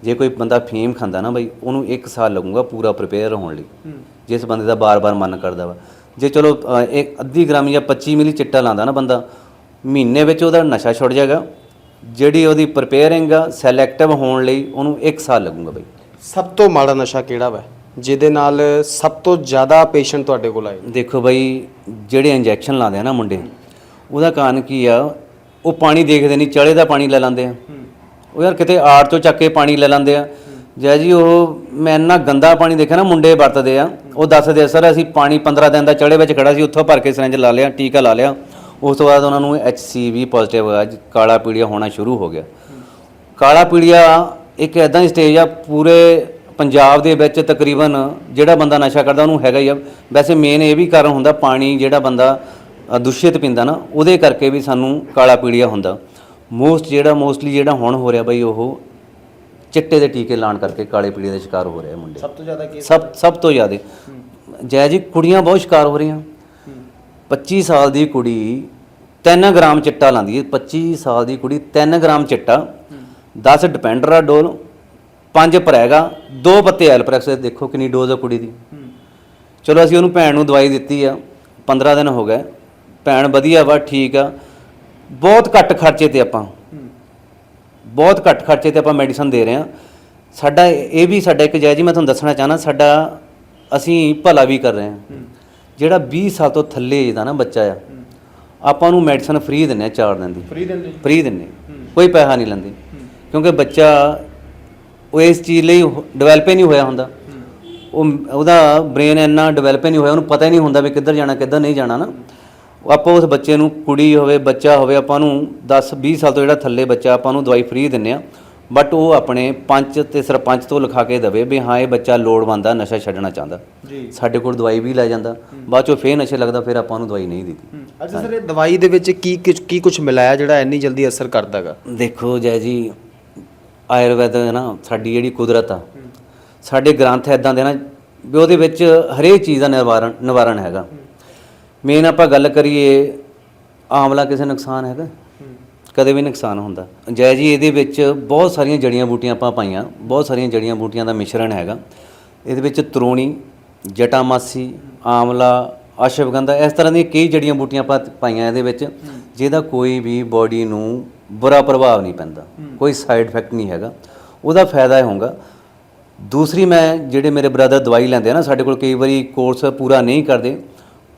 ਜੇ ਕੋਈ ਬੰਦਾ ਫੀਮ ਖਾਂਦਾ ਨਾ ਬਈ ਉਹਨੂੰ 1 ਸਾਲ ਲੱਗੂਗਾ ਪੂਰਾ ਪ੍ਰਪੇਅਰ ਹੋਣ ਲਈ। ਜਿਸ ਬੰਦੇ ਦਾ ਬਾਰ-ਬਾਰ ਮਨ ਕਰਦਾ ਵਾ। ਜੇ ਚਲੋ ਅ, ਇੱਕ ਅੱਧੀ ਗ੍ਰਾਮ ਜਾਂ 25 ਮਿਲੀ ਚਿੱਟਾ ਲਾਂਦਾ ਨਾ ਬੰਦਾ ਮਹੀਨੇ ਵਿੱਚ ਉਹਦਾ ਨਸ਼ਾ ਛੁੱਟ ਜਾਏਗਾ। ਜਿਹੜੀ ਉਹਦੀ ਪ੍ਰਪੇਅਰਿੰਗ ਆ ਸੈੱਲ ਐਕਟਿਵ ਹੋਣ ਲਈ ਉਹਨੂੰ 1 ਸਾਲ ਲੱਗੂਗਾ ਬਈ। ਸਭ ਤੋਂ ਮਾੜਾ ਨਸ਼ਾ ਕਿਹੜਾ ਵਾ? ਜਿਹਦੇ ਨਾਲ ਸਭ ਤੋਂ ਜ਼ਿਆਦਾ ਪੇਸ਼ੈਂਟ ਤੁਹਾਡੇ ਕੋਲ ਆਏ। ਦੇਖੋ ਬਈ ਜਿਹੜੇ ਇੰਜੈਕਸ਼ਨ ਲਾਉਂਦੇ ਆ ਨਾ ਮੁੰਡੇ ਉਹਦਾ ਕਾਰਨ ਕੀ ਆ? ਉਹ ਪਾਣੀ ਦੇਖਦੇ ਨਹੀਂ ਚੜੇ ਦਾ ਪਾਣੀ ਲੈ ਲੈਂਦੇ ਆ। ਉਹ ਯਾਰ ਕਿਤੇ ਆੜ ਚੋਂ ਚੱਕ ਕੇ ਪਾਣੀ ਲੈ ਲੈਂਦੇ ਆ। ਜੈ ਜੀ ਉਹ ਮੈਂ ਇੰਨਾ ਗੰਦਾ ਪਾਣੀ ਦੇਖਿਆ ਨਾ ਮੁੰਡੇ ਵਰਤਦੇ ਆ। ਉਹ ਦੱਸਦੇ ਆ ਸਰ ਅਸੀਂ ਪਾਣੀ 15 ਦਿਨ ਦਾ ਚੜੇ ਵਿੱਚ ਖੜਾ ਸੀ ਉੱਥੋਂ ਭਰ ਕੇ ਸਿਰੰਜ ਲਾ ਲਿਆ ਟੀਕਾ ਲਾ ਲਿਆ। ਉਸ ਤੋਂ ਬਾਅਦ ਉਹਨਾਂ ਨੂੰ HCV ਪੋਜ਼ਿਟਿਵ ਹੋਇਆ ਜੀ, ਕਾਲਾ ਪੀੜੀਆ ਹੋਣਾ ਸ਼ੁਰੂ ਹੋ ਗਿਆ। ਕਾਲਾ ਪੀੜੀਆ ਇੱਕ ਐਦਾਂ ਹੀ ਸਟੇਜ ਆ ਪੂਰੇ ਪੰਜਾਬ ਦੇ ਵਿੱਚ ਤਕਰੀਬਨ ਜਿਹੜਾ ਬੰਦਾ ਨਸ਼ਾ ਕਰਦਾ ਉਹਨੂੰ ਹੈਗਾ ਹੀ ਆ। ਵੈਸੇ ਮੇਨ ਇਹ ਵੀ ਕਾਰਨ ਹੁੰਦਾ ਪਾਣੀ ਜਿਹੜਾ ਬੰਦਾ ਅ, ਦੂਸ਼ਿਤ ਪੀਂਦਾ ਨਾ ਉਹਦੇ ਕਰਕੇ ਵੀ ਸਾਨੂੰ ਕਾਲਾ ਪੀੜੀਆ ਹੁੰਦਾ। ਮੋਸਟ ਜਿਹੜਾ ਮੋਸਟਲੀ ਜਿਹੜਾ ਹੁਣ ਹੋ ਰਿਹਾ ਬਈ ਉਹ ਚਿੱਟੇ ਦੇ ਟੀਕੇ ਲਾਉਣ ਕਰਕੇ ਕਾਲੇ ਪੀੜੀਏ ਦੇ ਸ਼ਿਕਾਰ ਹੋ ਰਹੇ ਆ ਮੁੰਡੇ। ਸਭ ਤੋਂ ਜ਼ਿਆਦਾ ਕੇਸ ਸਭ ਸਭ ਤੋਂ ਜ਼ਿਆਦਾ। ਜੈ ਜੀ ਕੁੜੀਆਂ ਬਹੁਤ ਸ਼ਿਕਾਰ ਹੋ ਰਹੀਆਂ। 25 ਸਾਲ ਦੀ ਕੁੜੀ 3 ਗ੍ਰਾਮ ਚਿੱਟਾ ਲਾਂਦੀ ਹੈ। 25 ਸਾਲ ਦੀ ਕੁੜੀ 3 ਗ੍ਰਾਮ ਚਿੱਟਾ। 10 ਡਿਪੈਂਡਰਾ ਡੋਲ 5 ਪ੍ਰੈਗਾ ਦੋ ਪੱਤੇ ਐਲਪ੍ਰੈਕਸ ਦੇਖੋ ਕਿੰਨੀ ਡੋਜ਼ ਆ ਕੁੜੀ ਦੀ। ਚਲੋ ਅਸੀਂ ਉਹਨੂੰ ਭੈਣ ਨੂੰ ਦਵਾਈ ਦਿੱਤੀ ਆ। 15 ਦਿਨ ਹੋ ਗਏ। ਭੈਣ ਵਧੀਆ ਵਾ ਠੀਕ ਆ। ਬਹੁਤ ਘੱਟ ਖਰਚੇ ਤੇ ਆਪਾਂ। ਬਹੁਤ ਘੱਟ ਖਰਚੇ ਤੇ ਆਪਾਂ ਮੈਡੀਸਨ ਦੇ ਰਹੇ ਹਾਂ। ਸਾਡਾ ਇਹ ਵੀ ਸਾਡਾ ਇੱਕ ਜਾਇਜ਼ ਮੈਂ ਤੁਹਾਨੂੰ ਦੱਸਣਾ ਚਾਹਨਾ ਸਾਡਾ ਅਸੀਂ ਭਲਾ ਵੀ ਕਰ ਰਹੇ ਹਾਂ। ਜਿਹੜਾ 20 ਸਾਲ ਤੋਂ ਥੱਲੇ ਦਾ ਨਾ ਬੱਚਾ ਆ ਆਪਾਂ ਨੂੰ ਮੈਡੀਸਨ ਫ੍ਰੀ ਦਿੰਨੇ ਆ 4 ਦਿਨ ਦੀ। ਫ੍ਰੀ ਦਿੰਦੇ ਫ੍ਰੀ ਦਿੰਨੇ ਕੋਈ ਪੈਸਾ ਨਹੀਂ ਲੈਂਦੇ। ਕਿਉਂਕਿ ਬੱਚਾ ਉਹ ਇਸ ਚੀਜ਼ ਲਈ ਡਿਵੈਲਪ ਹੀ ਨਹੀਂ ਹੋਇਆ ਹੁੰਦਾ। ਉਹ ਉਹਦਾ ਬ੍ਰੇਨ ਇੰਨਾ ਡਿਵੈਲਪ ਹੀ ਨਹੀਂ ਹੋਇਆ ਉਹਨੂੰ ਪਤਾ ਹੀ ਨਹੀਂ ਹੁੰਦਾ ਵੀ ਕਿੱਧਰ ਜਾਣਾ ਕਿੱਧਰ ਨਹੀਂ ਜਾਣਾ ਨਾ। ਆਪਾਂ ਉਸ ਬੱਚੇ ਨੂੰ ਕੁੜੀ ਹੋਵੇ ਬੱਚਾ ਹੋਵੇ ਆਪਾਂ ਨੂੰ 10 20 ਸਾਲ ਤੋਂ ਜਿਹੜਾ ਥੱਲੇ ਬੱਚਾ ਆਪਾਂ ਨੂੰ ਦਵਾਈ ਫ੍ਰੀ ਦਿੰਨੇ ਆ ਬਟ ਉਹ ਆਪਣੇ ਪੰਚ ਤੇ ਸਰਪੰਚ ਤੋਂ ਲਿਖਾ ਕੇ ਦਵੇ ਵੀ ਹਾਂ ਇਹ ਬੱਚਾ ਲੋੜਵੰਦ ਆ ਨਸ਼ਾ ਛੱਡਣਾ ਚਾਹੁੰਦਾ। ਜੀ। ਸਾਡੇ ਕੋਲ ਦਵਾਈ ਵੀ ਲੈ ਜਾਂਦਾ। ਬਾਅਦ ਚੋਂ ਫੇਰ ਨਸ਼ੇ ਲੱਗਦਾ ਫਿਰ ਆਪਾਂ ਨੂੰ ਦਵਾਈ ਨਹੀਂ ਦਿੱਤੀ। ਅੱਛਾ ਸਰ ਇਹ ਦਵਾਈ ਦੇ ਵਿੱਚ ਕੀ ਕੀ- ਕੀ ਕੁਝ ਮਿਲਾਇਆ ਜਿਹੜਾ ਇੰਨੀ ਜਲਦੀ ਅਸਰ ਕਰਦਾਗਾ ਦੇਖੋ ਜੈ ਜੀ ਆਯੁਰਵੈਦ ਹੈ ਨਾ ਸਾਡੀ ਜਿਹੜੀ ਕੁਦਰਤ ਆ ਸਾਡੇ ਗ੍ਰੰਥ ਐਦਾਂ ਦੇ ਨਾ ਵੀ ਉਹਦੇ ਵਿੱਚ ਹਰੇਕ ਚੀਜ਼ ਦਾ ਨਿਵਾਰਨ ਨਿਵਾਰਨ ਹੈਗਾ। ਮੇਨ ਆਪਾਂ ਗੱਲ ਕਰੀਏ ਆਮਲਾ ਕਿਸੇ ਨੁਕਸਾਨ ਹੈਗਾ? ਕਦੇ ਵੀ ਨੁਕਸਾਨ ਹੁੰਦਾ। ਜੈ ਜੀ, ਇਹਦੇ ਵਿੱਚ ਬਹੁਤ ਸਾਰੀਆਂ ਜੜੀਆਂ ਬੂਟੀਆਂ ਆਪਾਂ ਪਾਈਆਂ। ਬਹੁਤ ਸਾਰੀਆਂ ਜੜੀਆਂ ਬੂਟੀਆਂ ਦਾ ਮਿਸ਼ਰਣ ਹੈਗਾ। ਇਹਦੇ ਵਿੱਚ ਤਰੋਣੀ, ਜਟਾਮਾਸੀ ਆਮਲਾ ਅਸ਼ਵਗੰਧਾ, ਇਸ ਤਰ੍ਹਾਂ ਦੀਆਂ ਕਈ ਜੜੀਆਂ ਬੂਟੀਆਂ ਆਪਾਂ ਪਾਈਆਂ ਇਹਦੇ ਵਿੱਚ, ਜਿਹਦਾ ਕੋਈ ਵੀ ਬਾਡੀ ਨੂੰ ਬੁਰਾ ਪ੍ਰਭਾਵ ਨਹੀਂ ਪੈਂਦਾ। ਕੋਈ ਸਾਈਡ ਇਫੈਕਟ ਨਹੀਂ ਹੈਗਾ। ਉਹਦਾ ਫਾਇਦਾ ਇਹ ਹੋਊਗਾ। ਦੂਸਰੀ ਮੈਂ, ਜਿਹੜੇ ਮੇਰੇ ਬ੍ਰਦਰ ਦਵਾਈ ਲੈਂਦੇ ਆ ਨਾ, ਸਾਡੇ ਕੋਲ ਕਈ ਵਾਰੀ ਕੋਰਸ ਪੂਰਾ ਨਹੀਂ ਕਰਦੇ।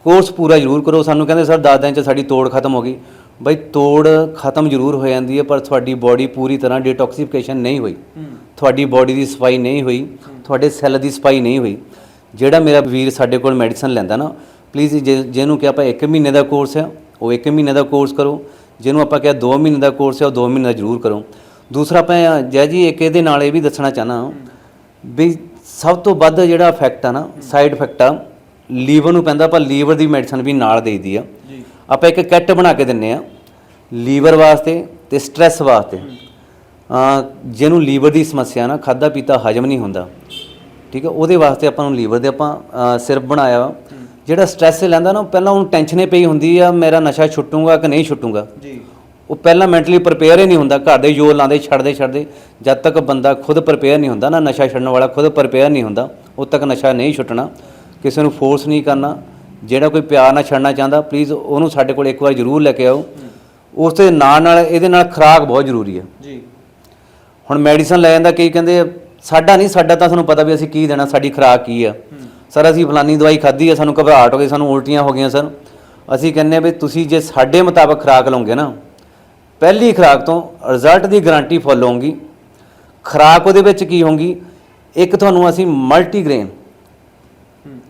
ਕੋਰਸ ਪੂਰਾ ਜ਼ਰੂਰ ਕਰੋ। ਸਾਨੂੰ ਕਹਿੰਦੇ ਸਰ 10 ਦਿਨ ਚ ਸਾਡੀ ਤੋੜ ਖਤਮ ਹੋ ਗਈ। ਬਈ ਤੋੜ ਖਤਮ ਜ਼ਰੂਰ ਹੋ ਜਾਂਦੀ ਹੈ ਪਰ ਤੁਹਾਡੀ ਬਾਡੀ ਪੂਰੀ ਤਰ੍ਹਾਂ ਡੀਟੌਕਸੀਫਿਕੇਸ਼ਨ ਨਹੀਂ ਹੋਈ। ਤੁਹਾਡੀ ਬਾਡੀ ਦੀ ਸਫ਼ਾਈ ਨਹੀਂ ਹੋਈ। ਤੁਹਾਡੇ ਸੈੱਲ ਦੀ ਸਫ਼ਾਈ ਨਹੀਂ ਹੋਈ। ਜਿਹੜਾ ਮੇਰਾ ਵੀਰ ਸਾਡੇ ਕੋਲ ਮੈਡੀਸਨ ਲੈਂਦਾ ਨਾ ਪਲੀਜ਼ ਜਿਹਨੂੰ ਕਿ ਆਪਾਂ 1 ਮਹੀਨੇ ਦਾ ਕੋਰਸ ਆ ਉਹ 1 ਮਹੀਨੇ ਦਾ ਕੋਰਸ ਕਰੋ। ਜਿਹਨੂੰ ਆਪਾਂ ਕਿਹਾ 2 ਮਹੀਨੇ ਦਾ ਕੋਰਸ ਹੈ ਉਹ 2 ਮਹੀਨੇ ਦਾ ਜ਼ਰੂਰ ਕਰੋ। ਦੂਸਰਾ ਆਪਾਂ ਜੈ ਜੀ ਇੱਕ ਇਹਦੇ ਨਾਲ ਇਹ ਵੀ ਦੱਸਣਾ ਚਾਹਨਾ ਵੀ ਸਭ ਤੋਂ ਵੱਧ ਜਿਹੜਾ ਇਫੈਕਟ ਆ ਨਾ ਸਾਈਡ ਇਫੈਕਟ ਆ ਲੀਵਰ ਨੂੰ ਪੈਂਦਾ ਪਰ ਲੀਵਰ ਦੀ ਮੈਡੀਸਨ ਵੀ ਨਾਲ ਦੇਈਦੀ ਆ। ਆਪਾਂ ਇੱਕ ਕਿੱਟ ਬਣਾ ਕੇ ਦਿੰਨੇ ਆ ਲੀਵਰ ਵਾਸਤੇ ਤੇ ਸਟ੍ਰੈਸ ਵਾਸਤੇ। ਆ ਜਿਹਨੂੰ ਲੀਵਰ ਦੀ ਸਮੱਸਿਆ ਨਾ ਖਾਦਾ ਪੀਤਾ ਹਜਮ ਨਹੀਂ ਹੁੰਦਾ ਠੀਕ ਹੈ ਉਹਦੇ ਵਾਸਤੇ ਆਪਾਂ ਨੂੰ ਲੀਵਰ ਦੇ ਆਪਾਂ ਸਿਰਪ ਬਣਾਇਆ ਜਿਹੜਾ ਸਟ੍ਰੈਸ ਲੈਂਦਾ ਨਾ ਪਹਿਲਾਂ ਉਹਨੂੰ ਟੈਨਸ਼ਨ ਪਈ ਹੁੰਦੀ ਆ ਮੇਰਾ ਨਸ਼ਾ ਛੁੱਟੂਗਾ ਕਿ ਨਹੀਂ ਛੁੱਟੂਗਾ। ਜੀ। ਉਹ ਪਹਿਲਾਂ ਮੈਂਟਲੀ ਪ੍ਰਪੇਅਰ ਹੀ ਨਹੀਂ ਹੁੰਦਾ ਘਰ ਦੇ ਜੋਰ ਲਾਉਂਦੇ ਛੱਡਦੇ ਛੱਡਦੇ। ਜਦ ਤੱਕ ਬੰਦਾ ਖੁਦ ਪ੍ਰਪੇਅਰ ਨਹੀਂ ਹੁੰਦਾ ਨਾ ਨਸ਼ਾ ਛੱਡਣ ਵਾਲਾ ਖੁਦ ਪ੍ਰਪੇਅਰ ਨਹੀਂ ਹੁੰਦਾ ਉਦ ਤੱਕ ਨਸ਼ਾ ਨਹੀਂ ਛੁੱਟਣਾ। ਕਿਸੇ ਨੂੰ ਫੋਰਸ ਨਹੀਂ ਕਰਨਾ ਜਿਹੜਾ ਕੋਈ ਪਿਆਰ ਨਾਲ ਛੱਡਣਾ ਚਾਹੁੰਦਾ ਪਲੀਜ਼ ਉਹਨੂੰ ਸਾਡੇ ਕੋਲ ਇੱਕ ਵਾਰ ਜ਼ਰੂਰ ਲੈ ਕੇ ਆਓ। ਉਸ ਦੇ ਨਾਲ ਨਾਲ ਇਹਦੇ ਨਾਲ ਖੁਰਾਕ ਬਹੁਤ ਜ਼ਰੂਰੀ ਹੈ ਜੀ। ਹੁਣ ਮੈਡੀਸਨ ਲੈ ਜਾਂਦਾ ਕਈ ਕਹਿੰਦੇ ਸਾਡਾ ਨਹੀਂ ਸਾਡਾ ਤਾਂ ਤੁਹਾਨੂੰ ਪਤਾ ਵੀ ਅਸੀਂ ਕੀ ਦੇਣਾ ਸਾਡੀ ਖੁਰਾਕ ਕੀ ਆ? ਸਰ ਅਸੀਂ ਫਲਾਨੀ ਦਵਾਈ ਖਾਧੀ ਆ ਸਾਨੂੰ ਘਬਰਾਹਟ ਹੋ ਗਈ ਸਾਨੂੰ ਉਲਟੀਆਂ ਹੋ ਗਈਆਂ ਸਰ। ਅਸੀਂ ਕਹਿੰਨੇ ਆ ਵੀ ਤੁਸੀਂ ਜੇ ਸਾਡੇ ਮੁਤਾਬਕ ਖੁਰਾਕ ਲਓਗੇ ਨਾ ਪਹਿਲੀ ਖੁਰਾਕ ਤੋਂ ਰਿਜ਼ਲਟ ਦੀ ਗਾਰੰਟੀ ਫੁੱਲ ਹੋਊਗੀ। ਖੁਰਾਕ ਉਹਦੇ ਵਿੱਚ ਕੀ ਹੋਊਗੀ? ਇੱਕ ਤੁਹਾਨੂੰ ਅਸੀਂ ਮਲਟੀਗ੍ਰੇਨ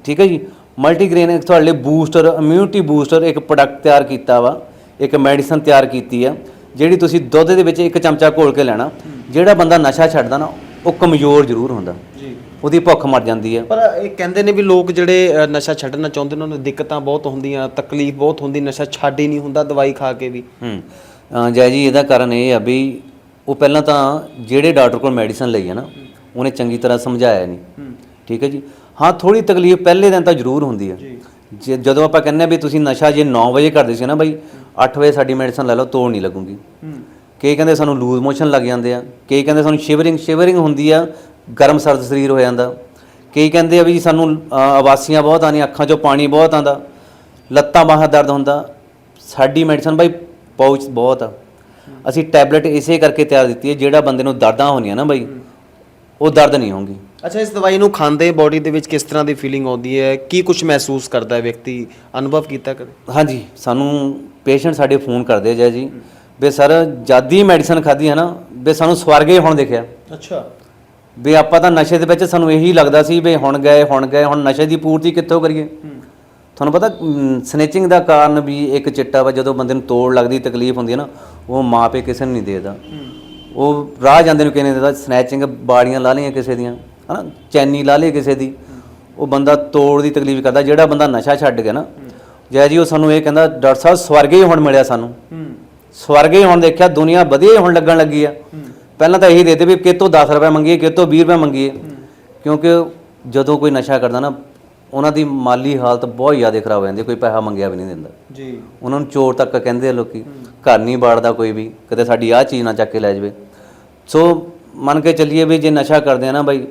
ਠੀਕ ਹੈ ਜੀ? ਮਲਟੀਗ੍ਰੇਨ ਇੱਕ ਤੁਹਾਡੇ ਲਈ ਬੂਸਟਰ ਇਮਿਊਨਿਟੀ ਬੂਸਟਰ ਇੱਕ ਪ੍ਰੋਡਕਟ ਤਿਆਰ ਕੀਤਾ ਵਾ ਇੱਕ ਮੈਡੀਸਨ ਤਿਆਰ ਕੀਤੀ ਆ ਜਿਹੜੀ ਤੁਸੀਂ ਦੁੱਧ ਦੇ ਵਿੱਚ ਇੱਕ ਚਮਚਾ ਘੋਲ ਕੇ ਲੈਣਾ ਜਿਹੜਾ ਬੰਦਾ ਨਸ਼ਾ ਛੱਡਦਾ ਨਾ ਉਹ ਕਮਜ਼ੋਰ ਜ਼ਰੂਰ ਹੁੰਦਾ। ਜੀ। ਉਹਦੀ ਭੁੱਖ ਮਰ ਜਾਂਦੀ ਹੈ ਪਰ ਇਹ ਕਹਿੰਦੇ ਨੇ ਵੀ ਲੋਕ ਜਿਹੜੇ ਅ, ਨਸ਼ਾ ਛੱਡਣਾ ਚਾਹੁੰਦੇ ਨੇ ਉਹਨਾਂ ਨੂੰ ਦਿੱਕਤਾਂ ਬਹੁਤ ਹੁੰਦੀਆਂ ਤਕਲੀਫ ਬਹੁਤ ਹੁੰਦੀ ਨਸ਼ਾ ਛੱਡ ਹੀ ਨਹੀਂ ਹੁੰਦਾ ਦਵਾਈ ਖਾ ਕੇ ਵੀ। ਹੂੰ। ਜੈ ਜੀ ਇਹਦਾ ਕਾਰਨ ਇਹ ਆ ਵੀ ਉਹ ਪਹਿਲਾਂ ਤਾਂ ਜਿਹੜੇ ਡਾਕਟਰ ਕੋਲ ਮੈਡੀਸਨ ਲਈ ਹੈ ਨਾ ਉਹਨੇ ਚੰਗੀ ਤਰ੍ਹਾਂ ਸਮਝਾਇਆ ਨਹੀਂ। ਠੀਕ ਹੈ ਜੀ? ਹਾਂ ਥੋੜੀ ਤਕਲੀਫ ਪਹਿਲੇ ਦਿਨ ਤਾਂ ਜ਼ਰੂਰ ਹੁੰਦੀ ਹੈ। ਜੇ। ਜਦੋਂ ਆਪਾਂ ਕਹਿੰਦੇ ਵੀ ਤੁਸੀਂ ਨਸ਼ਾ ਜੇ 9 ਵਜੇ ਕਰਦੇ ਸੀ ਨਾ ਬਾਈ 8 ਵਜੇ ਸਾਡੀ ਮੈਡੀਸਨ ਲੈ ਲਓ ਤੋੜ ਨਹੀਂ ਲੱਗੂਗੀ। ਕਈ ਕਹਿੰਦੇ ਸਾਨੂੰ ਲੂਜ਼ ਮੋਸ਼ਨ ਲੱਗ ਜਾਂਦੇ ਆ ਕਈ ਕਹਿੰਦੇ ਸਾਨੂੰ ਸ਼ਿਵਰਿੰਗ ਸ਼ਿਵਰਿੰਗ ਹੁੰਦੀ ਆ ਗਰਮ ਸਰਦ ਸਰੀਰ ਹੋ ਜਾਂਦਾ। ਕਈ ਕਹਿੰਦੇ ਆ ਵੀ ਸਾਨੂੰ ਆਵਾਸੀਆਂ ਬਹੁਤ ਆਉਂਦੀਆਂ ਅੱਖਾਂ 'ਚੋਂ ਪਾਣੀ ਬਹੁਤ ਆਉਂਦਾ ਲੱਤਾਂ ਬਾਹਾਂ ਦਰਦ ਹੁੰਦਾ। ਸਾਡੀ ਮੈਡੀਸਨ ਬਾਈ ਪਾਊਚ ਬਹੁਤ ਆ। ਅਸੀਂ ਟੈਬਲੇਟ ਇਸੇ ਕਰਕੇ ਤਿਆਰ ਦਿੱਤੀ ਹੈ ਜਿਹੜਾ ਬੰਦੇ ਨੂੰ ਦਰਦਾਂ ਹੋਣੀਆਂ ਨਾ ਬਾਈ ਉਹ ਦਰਦ ਨਹੀਂ ਹੋਣਗੀ ਅੱਛਾ ਇਸ ਦਵਾਈ ਨੂੰ ਖਾਂਦੇ ਬਾਡੀ ਦੇ ਵਿੱਚ ਕਿਸ ਤਰ੍ਹਾਂ ਦੀ ਫੀਲਿੰਗ ਆਉਂਦੀ ਹੈ? ਕੀ ਕੁਝ ਮਹਿਸੂਸ ਕਰਦਾ ਹੈ ਵਿਅਕਤੀ? ਅਨੁਭਵ ਕੀਤਾ ਕਦੇ? ਹਾਂਜੀ ਸਾਨੂੰ ਪੇਸ਼ੈਂਟ ਸਾਡੇ ਫੋਨ ਕਰਦੇ ਜੈ ਜੀ। ਵੀ ਸਰ ਜਾਦੀ ਮੈਡੀਸਨ ਖਾਧੀ ਹੈ ਨਾ ਵੀ ਸਾਨੂੰ ਸਵਰਗੇ ਹੁਣ ਦੇਖਿਆ। ਅੱਛਾ। ਵੀ ਆਪਾਂ ਤਾਂ ਨਸ਼ੇ ਦੇ ਵਿੱਚ ਸਾਨੂੰ ਇਹੀ ਲੱਗਦਾ ਸੀ ਵੀ ਹੁਣ ਗਏ ਹੁਣ ਗਏ ਹੁਣ ਨਸ਼ੇ ਦੀ ਪੂਰਤੀ ਕਿੱਥੋਂ ਕਰੀਏ? ਤੁਹਾਨੂੰ ਪਤਾ ਸਨੇਚਿੰਗ ਦਾ ਕਾਰਨ ਵੀ ਇੱਕ ਚਿੱਟਾ ਵਾ ਜਦੋਂ ਬੰਦੇ ਨੂੰ ਤੋੜ ਲੱਗਦੀ ਤਕਲੀਫ ਹੁੰਦੀ ਹੈ ਨਾ ਉਹ ਮਾਪੇ ਕਿਸੇ ਨੂੰ ਨਹੀਂ ਦੇਦਾ। ਉਹ ਰਾਹ ਜਾਂਦੇ ਨੂੰ ਕਹਿੰਦੇ ਦਿੰਦਾ? ਸਨੈਚਿੰਗ ਬਾੜੀਆਂ ਲਾ ਲਈਆਂ ਕਿਸੇ ਦੀਆਂ। ਹਨਾ ਚੈਨੀ ਲਾ ਲਈ ਕਿਸੇ ਦੀ ਉਹ ਬੰਦਾ ਤੋੜ ਦੀ ਤਕਲੀਫ ਕਰਦਾ ਜਿਹੜਾ ਬੰਦਾ ਨਸ਼ਾ ਛੱਡ ਗਿਆ ਨਾ ਜੈ ਜੀ ਉਹ ਸਾਨੂੰ ਇਹ ਕਹਿੰਦਾ ਡਾਕਟਰ ਸਾਹਿਬ ਸਵਰਗੇ ਹੀ ਹੁਣ ਮਿਲਿਆ ਸਾਨੂੰ। ਸਵਰਗੇ ਹੀ ਹੁਣ ਦੇਖਿਆ ਦੁਨੀਆ ਵਧੀਆ ਹੀ ਹੁਣ ਲੱਗਣ ਲੱਗੀ ਆ। ਪਹਿਲਾਂ ਤਾਂ ਇਹੀ ਦੇਦੇ ਵੀ ਕਿਤੋਂ 10 ਰੁਪਏ ਮੰਗੀਏ ਕਿਤੋਂ 20 ਰੁਪਏ ਮੰਗੀਏ। ਕਿਉਂਕਿ ਜਦੋਂ ਕੋਈ ਨਸ਼ਾ ਕਰਦਾ ਨਾ ਉਹਨਾਂ ਦੀ ਮਾਲੀ ਹਾਲਤ ਬਹੁਤ ਜ਼ਿਆਦਾ ਖਰਾਬ ਹੋ ਜਾਂਦੀ ਕੋਈ ਪੈਸਾ ਮੰਗਿਆ ਵੀ ਨਹੀਂ ਦਿੰਦਾ। ਜੀ। ਉਹਨਾਂ ਨੂੰ ਚੋਰ ਤੱਕ ਕਹਿੰਦੇ ਆ ਲੋਕੀ ਘਰ ਨਹੀਂ ਬਾੜਦਾ ਕੋਈ ਵੀ ਕਦੇ ਸਾਡੀ ਆਹ ਚੀਜ਼ ਨਾ ਚੱਕ ਕੇ ਲੈ ਜਾਵੇ। ਸੋ ਮੰਨ ਕੇ ਚੱਲੀਏ ਵੀ ਜੇ ਨਸ਼ਾ ਕਰਦੇ ਆ ਨਾ ਬਾਈ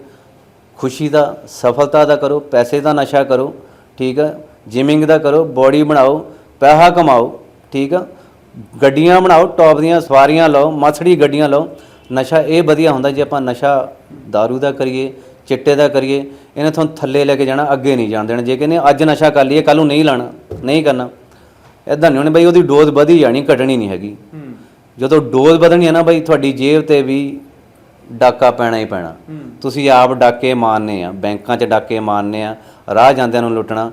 ਖੁਸ਼ੀ ਦਾ ਸਫਲਤਾ ਦਾ ਕਰੋ ਪੈਸੇ ਦਾ ਨਸ਼ਾ ਕਰੋ ਠੀਕ ਆ? ਜਿਮਿੰਗ ਦਾ ਕਰੋ ਬੋਡੀ ਬਣਾਓ ਪੈਸਾ ਕਮਾਓ ਠੀਕ ਆ? ਗੱਡੀਆਂ ਬਣਾਓ ਟੌਪ ਦੀਆਂ ਸਵਾਰੀਆਂ ਲਓ ਮਸੜੀ ਗੱਡੀਆਂ ਲਓ ਨਸ਼ਾ ਇਹ ਵਧੀਆ ਹੁੰਦਾ ਜੇ ਆਪਾਂ ਨਸ਼ਾ दारू ਦਾ ਕਰੀਏ ਚਿੱਟੇ ਦਾ ਕਰੀਏ ਇਹਨੇ ਤੁਹਾਨੂੰ ਥੱਲੇ ਲੈ ਕੇ ਜਾਣਾ ਅੱਗੇ ਨਹੀਂ ਜਾਣ ਦੇਣਾ। ਜੇ ਕਹਿੰਦੇ ਅੱਜ ਨਸ਼ਾ ਕਰ ਲਈਏ ਕੱਲ ਨੂੰ ਨਹੀਂ ਲਾਣਾ ਨਹੀਂ ਕਰਨਾ। ਇਦਾਂ ਨਹੀਂ ਹੋਣੀ ਬਈ ਉਹਦੀ ਡੋਜ਼ ਵਧੀ ਜਾਣੀ ਘਟਣੀ ਨਹੀਂ ਹੈਗੀ। ਜਦੋਂ ਡੋਜ਼ ਵਧਣੀ ਹੈ ਨਾ ਬਈ ਤੁਹਾਡੀ ਜੇਬ ਤੇ ਵੀ ਡਾਕਾ ਪੈਣਾ ਹੀ ਪੈਣਾ। ਤੁਸੀਂ ਆਪ ਡਾਕੇ ਮਾਰਨੇ ਆ ਬੈਂਕਾਂ 'ਚ ਡਾਕੇ ਮਾਰਨੇ ਆ ਰਾਹ ਜਾਂਦਿਆਂ ਨੂੰ ਲੁੱਟਣਾ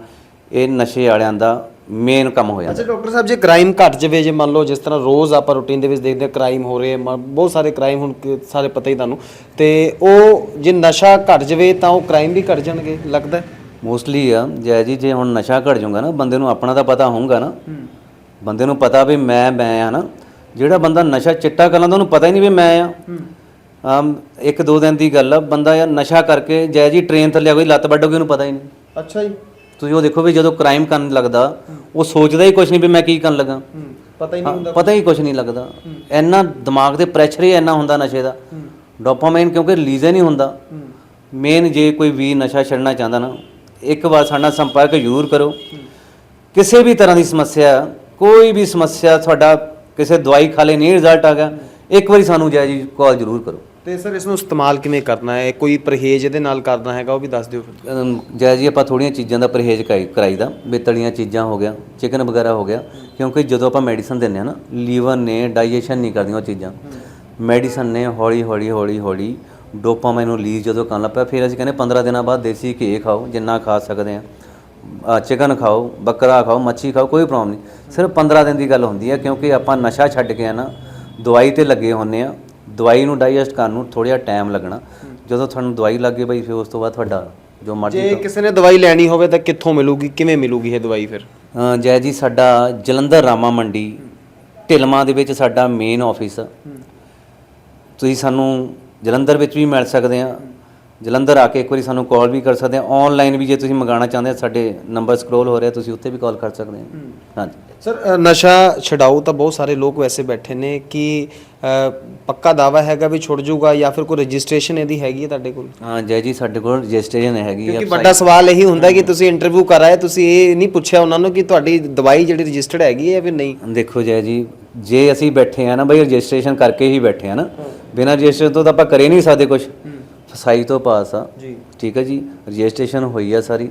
ਇਹ ਨਸ਼ੇ ਵਾਲਿਆਂ ਦਾ ਮੇਨ ਕੰਮ ਹੋ ਜਾਂਦਾ। ਅੱਛਾ ਡਾਕਟਰ ਸਾਹਿਬ ਜੇ ਕ੍ਰਾਈਮ ਘਟ ਜਾਵੇ ਜੇ ਮੰਨ ਲਓ ਜਿਸ ਤਰ੍ਹਾਂ ਰੋਜ਼ ਆਪਾਂ ਰੂਟੀਨ ਦੇ ਵਿੱਚ ਦੇਖਦੇ ਹਾਂ ਕ੍ਰਾਈਮ ਹੋ ਰਹੇ ਆ, ਮ- ਬਹੁਤ ਸਾਰੇ ਕ੍ਰਾਈਮ ਹੁਣ ਕ- ਸਾਰੇ ਪਤਾ ਹੀ ਤੁਹਾਨੂੰ ਤੇ ਉਹ ਜੇ ਨਸ਼ਾ ਘਟ ਜਾਵੇ ਤਾਂ ਉਹ ਕ੍ਰਾਈਮ ਵੀ ਘਟ ਜਾਣਗੇ ਲੱਗਦਾ ਹੈ? ਮੋਸਟਲੀ ਆ ਜੈ ਜੀ ਜੇ ਹੁਣ ਨਸ਼ਾ ਘਟ ਜਾਊਗਾ ਨਾ ਬੰਦੇ ਨੂੰ ਆਪਣਾ ਤਾਂ ਪਤਾ ਹੋਊਗਾ ਨਾ। ਬੰਦੇ ਨੂੰ ਪਤਾ ਵੀ ਮੈਂ ਮੈਂ ਆ ਨਾ। ਜਿਹੜਾ ਬੰਦਾ ਨਸ਼ਾ ਚਿੱਟਾ ਕਰ ਲੈਂਦਾ ਉਹਨੂੰ ਪਤਾ ਹੀ ਨਹੀਂ ਵੀ ਮੈਂ ਆ। ਇੱਕ ਦੋ ਦਿਨ ਦੀ ਗੱਲ ਆ ਬੰਦਾ ਯਾਰ ਨਸ਼ਾ ਕਰਕੇ ਜੈ ਜੀ ਟ੍ਰੇਨ ਥੱਲੇ ਕੋਈ ਲੱਤ ਵੱਡੋਗੇ ਉਹਨੂੰ ਪਤਾ ਹੀ ਨਹੀਂ। ਅੱਛਾ ਜੀ। ਤੁਸੀਂ ਉਹ ਦੇਖੋ ਵੀ ਜਦੋਂ ਕ੍ਰਾਈਮ ਕਰਨ ਲੱਗਦਾ ਉਹ ਸੋਚਦਾ ਹੀ ਕੁਝ ਨਹੀਂ ਵੀ ਮੈਂ ਕੀ ਕਰਨ ਲੱਗਾ। ਪਤਾ ਹੀ ਹਾਂ, ਪਤਾ ਹੀ ਕੁਝ ਨਹੀਂ ਲੱਗਦਾ। ਇੰਨਾ ਦਿਮਾਗ ਤੇ ਪ੍ਰੈਸ਼ਰ ਹੀ ਇੰਨਾ ਹੁੰਦਾ ਨਸ਼ੇ ਦਾ। ਡੋਪਾਮਾਈਨ ਕਿਉਂਕਿ ਰਿਲੀਜ਼ ਹੀ ਨਹੀਂ ਹੁੰਦਾ। ਮੇਨ ਜੇ ਕੋਈ ਵੀ ਨਸ਼ਾ ਛੱਡਣਾ ਚਾਹੁੰਦਾ ਨਾ ਇੱਕ ਵਾਰ ਸਾਡੇ ਸੰਪਰਕ ਜ਼ਰੂਰ ਕਰੋ। ਕਿਸੇ ਵੀ ਤਰ੍ਹਾਂ ਦੀ ਸਮੱਸਿਆ ਕੋਈ ਵੀ ਸਮੱਸਿਆ ਤੁਹਾਡਾ ਕਿਸੇ ਦਵਾਈ ਖਾ ਲੇ ਨਹੀਂ ਰਿਜ਼ਲਟ ਆ ਗਿਆ ਇੱਕ ਵਾਰੀ ਸਾਨੂੰ ਜੈ ਜੀ ਕਾਲ ਜ਼ਰੂਰ ਕਰੋ। ਤੇ ਸਰ ਇਸ ਨੂੰ ਇਸਤੇਮਾਲ ਕਿਵੇਂ ਕਰਨਾ ਹੈ? ਕੋਈ ਪਰਹੇਜ਼ ਇਹਦੇ ਨਾਲ ਕਰਨਾ ਹੈਗਾ ਉਹ ਵੀ ਦੱਸ ਦਿਓ ਅਮ, ਜੈ ਜੀ ਆਪਾਂ ਥੋੜੀਆਂ ਚੀਜ਼ਾਂ ਦਾ ਪਰਹੇਜ਼ ਕਰਾਈ- ਕਰਾਈਦਾ। ਵੀ ਤਲੀਆਂ ਚੀਜ਼ਾਂ ਹੋ ਗਿਆ ਚਿਕਨ ਵਗੈਰਾ ਹੋ ਗਿਆ। ਕਿਉਂਕਿ ਜਦੋਂ ਆਪਾਂ ਮੈਡੀਸਨ ਦਿੰਦੇ ਆ ਨਾ ਲੀਵਰ ਨੇ ਡਾਈਜੈਸ਼ਨ ਨਹੀਂ ਕਰਦੀਆਂ ਉਹ ਚੀਜ਼ਾਂ। ਮੈਡੀਸਨ ਨੇ ਹੌਲੀ ਹੌਲੀ ਹੌਲੀ ਹੌਲੀ ਡੋਪਾਮਾਈਨ ਨੂੰ ਲੀਜ ਜਦੋਂ ਕਰਨ ਲੱਗ ਪਿਆ ਫਿਰ ਅਸੀਂ ਕਹਿੰਦੇ 15 ਦਿਨਾਂ ਬਾਅਦ ਦੇਸੀ ਘੀ ਖਾਓ ਜਿੰਨਾ ਖਾ ਸਕਦੇ ਆ ਆ ਚਿਕਨ ਖਾਓ ਬੱਕਰਾ ਖਾਓ ਮੱਛੀ ਖਾਓ ਕੋਈ ਪ੍ਰੋਬਲਮ ਨਹੀਂ। ਸਿਰਫ 15 ਦਿਨ ਦੀ ਗੱਲ ਹੁੰਦੀ ਹੈ ਕਿਉਂਕਿ ਆਪਾਂ ਨਸ਼ਾ ਛੱਡ ਕੇ ਆ ਨਾ ਦਵਾਈ ਤੇ ਲੱਗੇ ਹੁੰਨੇ ਆ ਦਵਾਈ ਨੂੰ ਡਾਈਜੈਸਟ ਕਰਨ ਨੂੰ ਥੋੜਾ ਜਿਹਾ ਟਾਈਮ ਲੱਗਣਾ। ਜਦੋਂ ਤੁਹਾਨੂੰ ਦਵਾਈ ਲੱਗੇ ਬਈ ਫਿਰ ਉਸ ਤੋਂ ਬਾਅਦ ਤੁਹਾਡਾ ਜੋ ਮਰਜ਼ੀ ਜੇ ਕਿਸੇ ਨੇ ਦਵਾਈ ਲੈਣੀ ਹੋਵੇ ਤਾਂ ਕਿੱਥੋਂ ਮਿਲੂਗੀ? ਕਿਵੇਂ ਮਿਲੂਗੀ ਇਹ ਦਵਾਈ ਫਿਰ? ਅ, ਜੈ ਜੀ ਸਾਡਾ ਜਲੰਧਰ ਰਾਮਾ ਮੰਡੀ ਢਿਲਮਾ ਦੇ ਵਿੱਚ ਸਾਡਾ ਮੇਨ ਆਫਿਸ ਆ। ਤੁਸੀਂ ਸਾਨੂੰ ਜਲੰਧਰ ਵਿੱਚ ਵੀ ਮਿਲ ਸਕਦੇ ਆ। ਜਲੰਧਰ ਆ ਕੇ ਇੱਕ ਵਾਰੀ ਸਾਨੂੰ ਕਾਲ ਵੀ ਕਰ ਸਕਦੇ ਆ। ਆਨਲਾਈਨ ਵੀ ਜੇ ਤੁਸੀਂ ਮੰਗਾਉਣਾ ਚਾਹੁੰਦੇ ਆ ਸਾਡੇ ਨੰਬਰ ਸਕਰੋਲ ਹੋ ਰਿਹਾ ਤੁਸੀਂ ਉੱਥੇ ਵੀ ਕਾਲ ਕਰ ਸਕਦੇ ਆ। ਹਾਂਜੀ। ਸਰ ਨਸ਼ਾ ਛਡਾਊ ਤਾਂ ਬਹੁਤ ਸਾਰੇ ਲੋਕ ਵੈਸੇ ਬੈਠੇ ਨੇ ਕਿ ਪੱਕਾ ਦਾਵਾ ਹੈਗਾ ਵੀ ਛੁੱਟ ਜਾਊਗਾ ਜਾਂ ਫਿਰ ਕੋਈ ਰਜਿਸਟ੍ਰੇਸ਼ਨ ਇਹਦੀ ਹੈਗੀ ਹੈ ਤੁਹਾਡੇ ਕੋਲ? ਹਾਂ ਜੈ ਜੀ ਸਾਡੇ ਕੋਲ ਰਜਿਸਟ੍ਰੇਸ਼ਨ ਹੈਗੀ ਆ। ਕਿਉਂਕਿ ਵੱਡਾ ਸਵਾਲ ਇਹੀ ਹੁੰਦਾ ਕਿ ਤੁਸੀਂ ਇੰਟਰਵਿਊ ਕਰ ਆਏ ਤੁਸੀਂ ਇਹ ਨਹੀਂ ਪੁੱਛਿਆ ਉਹਨਾਂ ਨੂੰ ਕਿ ਤੁਹਾਡੀ ਦਵਾਈ ਜਿਹੜੀ ਰਜਿਸਟਰਡ ਹੈਗੀ ਹੈ ਫਿਰ ਨਹੀਂ? ਦੇਖੋ ਜੈ ਜੀ ਜੇ ਅਸੀਂ ਬੈਠੇ ਆ ਨਾ ਬਈ ਰਜਿਸਟ੍ਰੇਸ਼ਨ ਕਰਕੇ ਹੀ ਬੈਠੇ ਆ ਨਾ ਬਿਨਾਂ ਰਜਿਸਟ੍ਰੇਸ਼ਨ ਤੋਂ ਤਾਂ ਆਪਾਂ ਕਰੇ ਨਹੀਂ ਸਕਦੇ ਕੁਝ ਫਸਾਈ ਤੋਂ ਪਾਸ ਆ। ਜੀ। ਠੀਕ ਹੈ ਜੀ ਰਜਿਸਟ੍ਰੇਸ਼ਨ ਹੋਈ ਆ ਸਾਰੀ।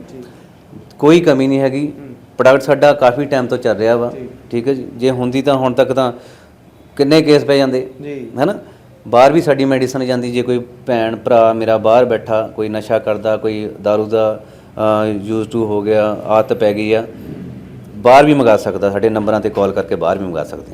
ਕੋਈ ਕਮੀ ਨਹੀਂ ਹੈਗੀ। ਪ੍ਰੋਡਕਟ ਸਾਡਾ ਕਾਫੀ ਟਾਈਮ ਤੋਂ ਚੱਲ ਰਿਹਾ ਵਾ। ਠੀਕ ਹੈ ਜੀ ਜੇ ਹੁੰਦੀ ਤਾਂ ਹੁਣ ਤੱਕ ਤਾਂ ਕਿੰਨੇ ਕੇਸ ਪੈ ਜਾਂਦੇ। ਜੀ। ਹੈਨਾ? ਬਾਹਰ ਵੀ ਸਾਡੀ ਮੈਡੀਸਨ ਜਾਂਦੀ ਜੇ ਕੋਈ ਭੈਣ ਭਰਾ ਮੇਰਾ ਬਾਹਰ ਬੈਠਾ ਕੋਈ ਨਸ਼ਾ ਕਰਦਾ ਕੋਈ दारू ਦਾ ਯੂਜ਼ ਟੂ ਹੋ ਗਿਆ ਆਦਤ ਪੈ ਗਈ ਆ ਬਾਹਰ ਵੀ ਮੰਗਾ ਸਕਦਾ ਸਾਡੇ ਨੰਬਰਾਂ ਤੇ ਕਾਲ ਕਰਕੇ ਬਾਹਰ ਵੀ ਮੰਗਾ ਸਕਦੇ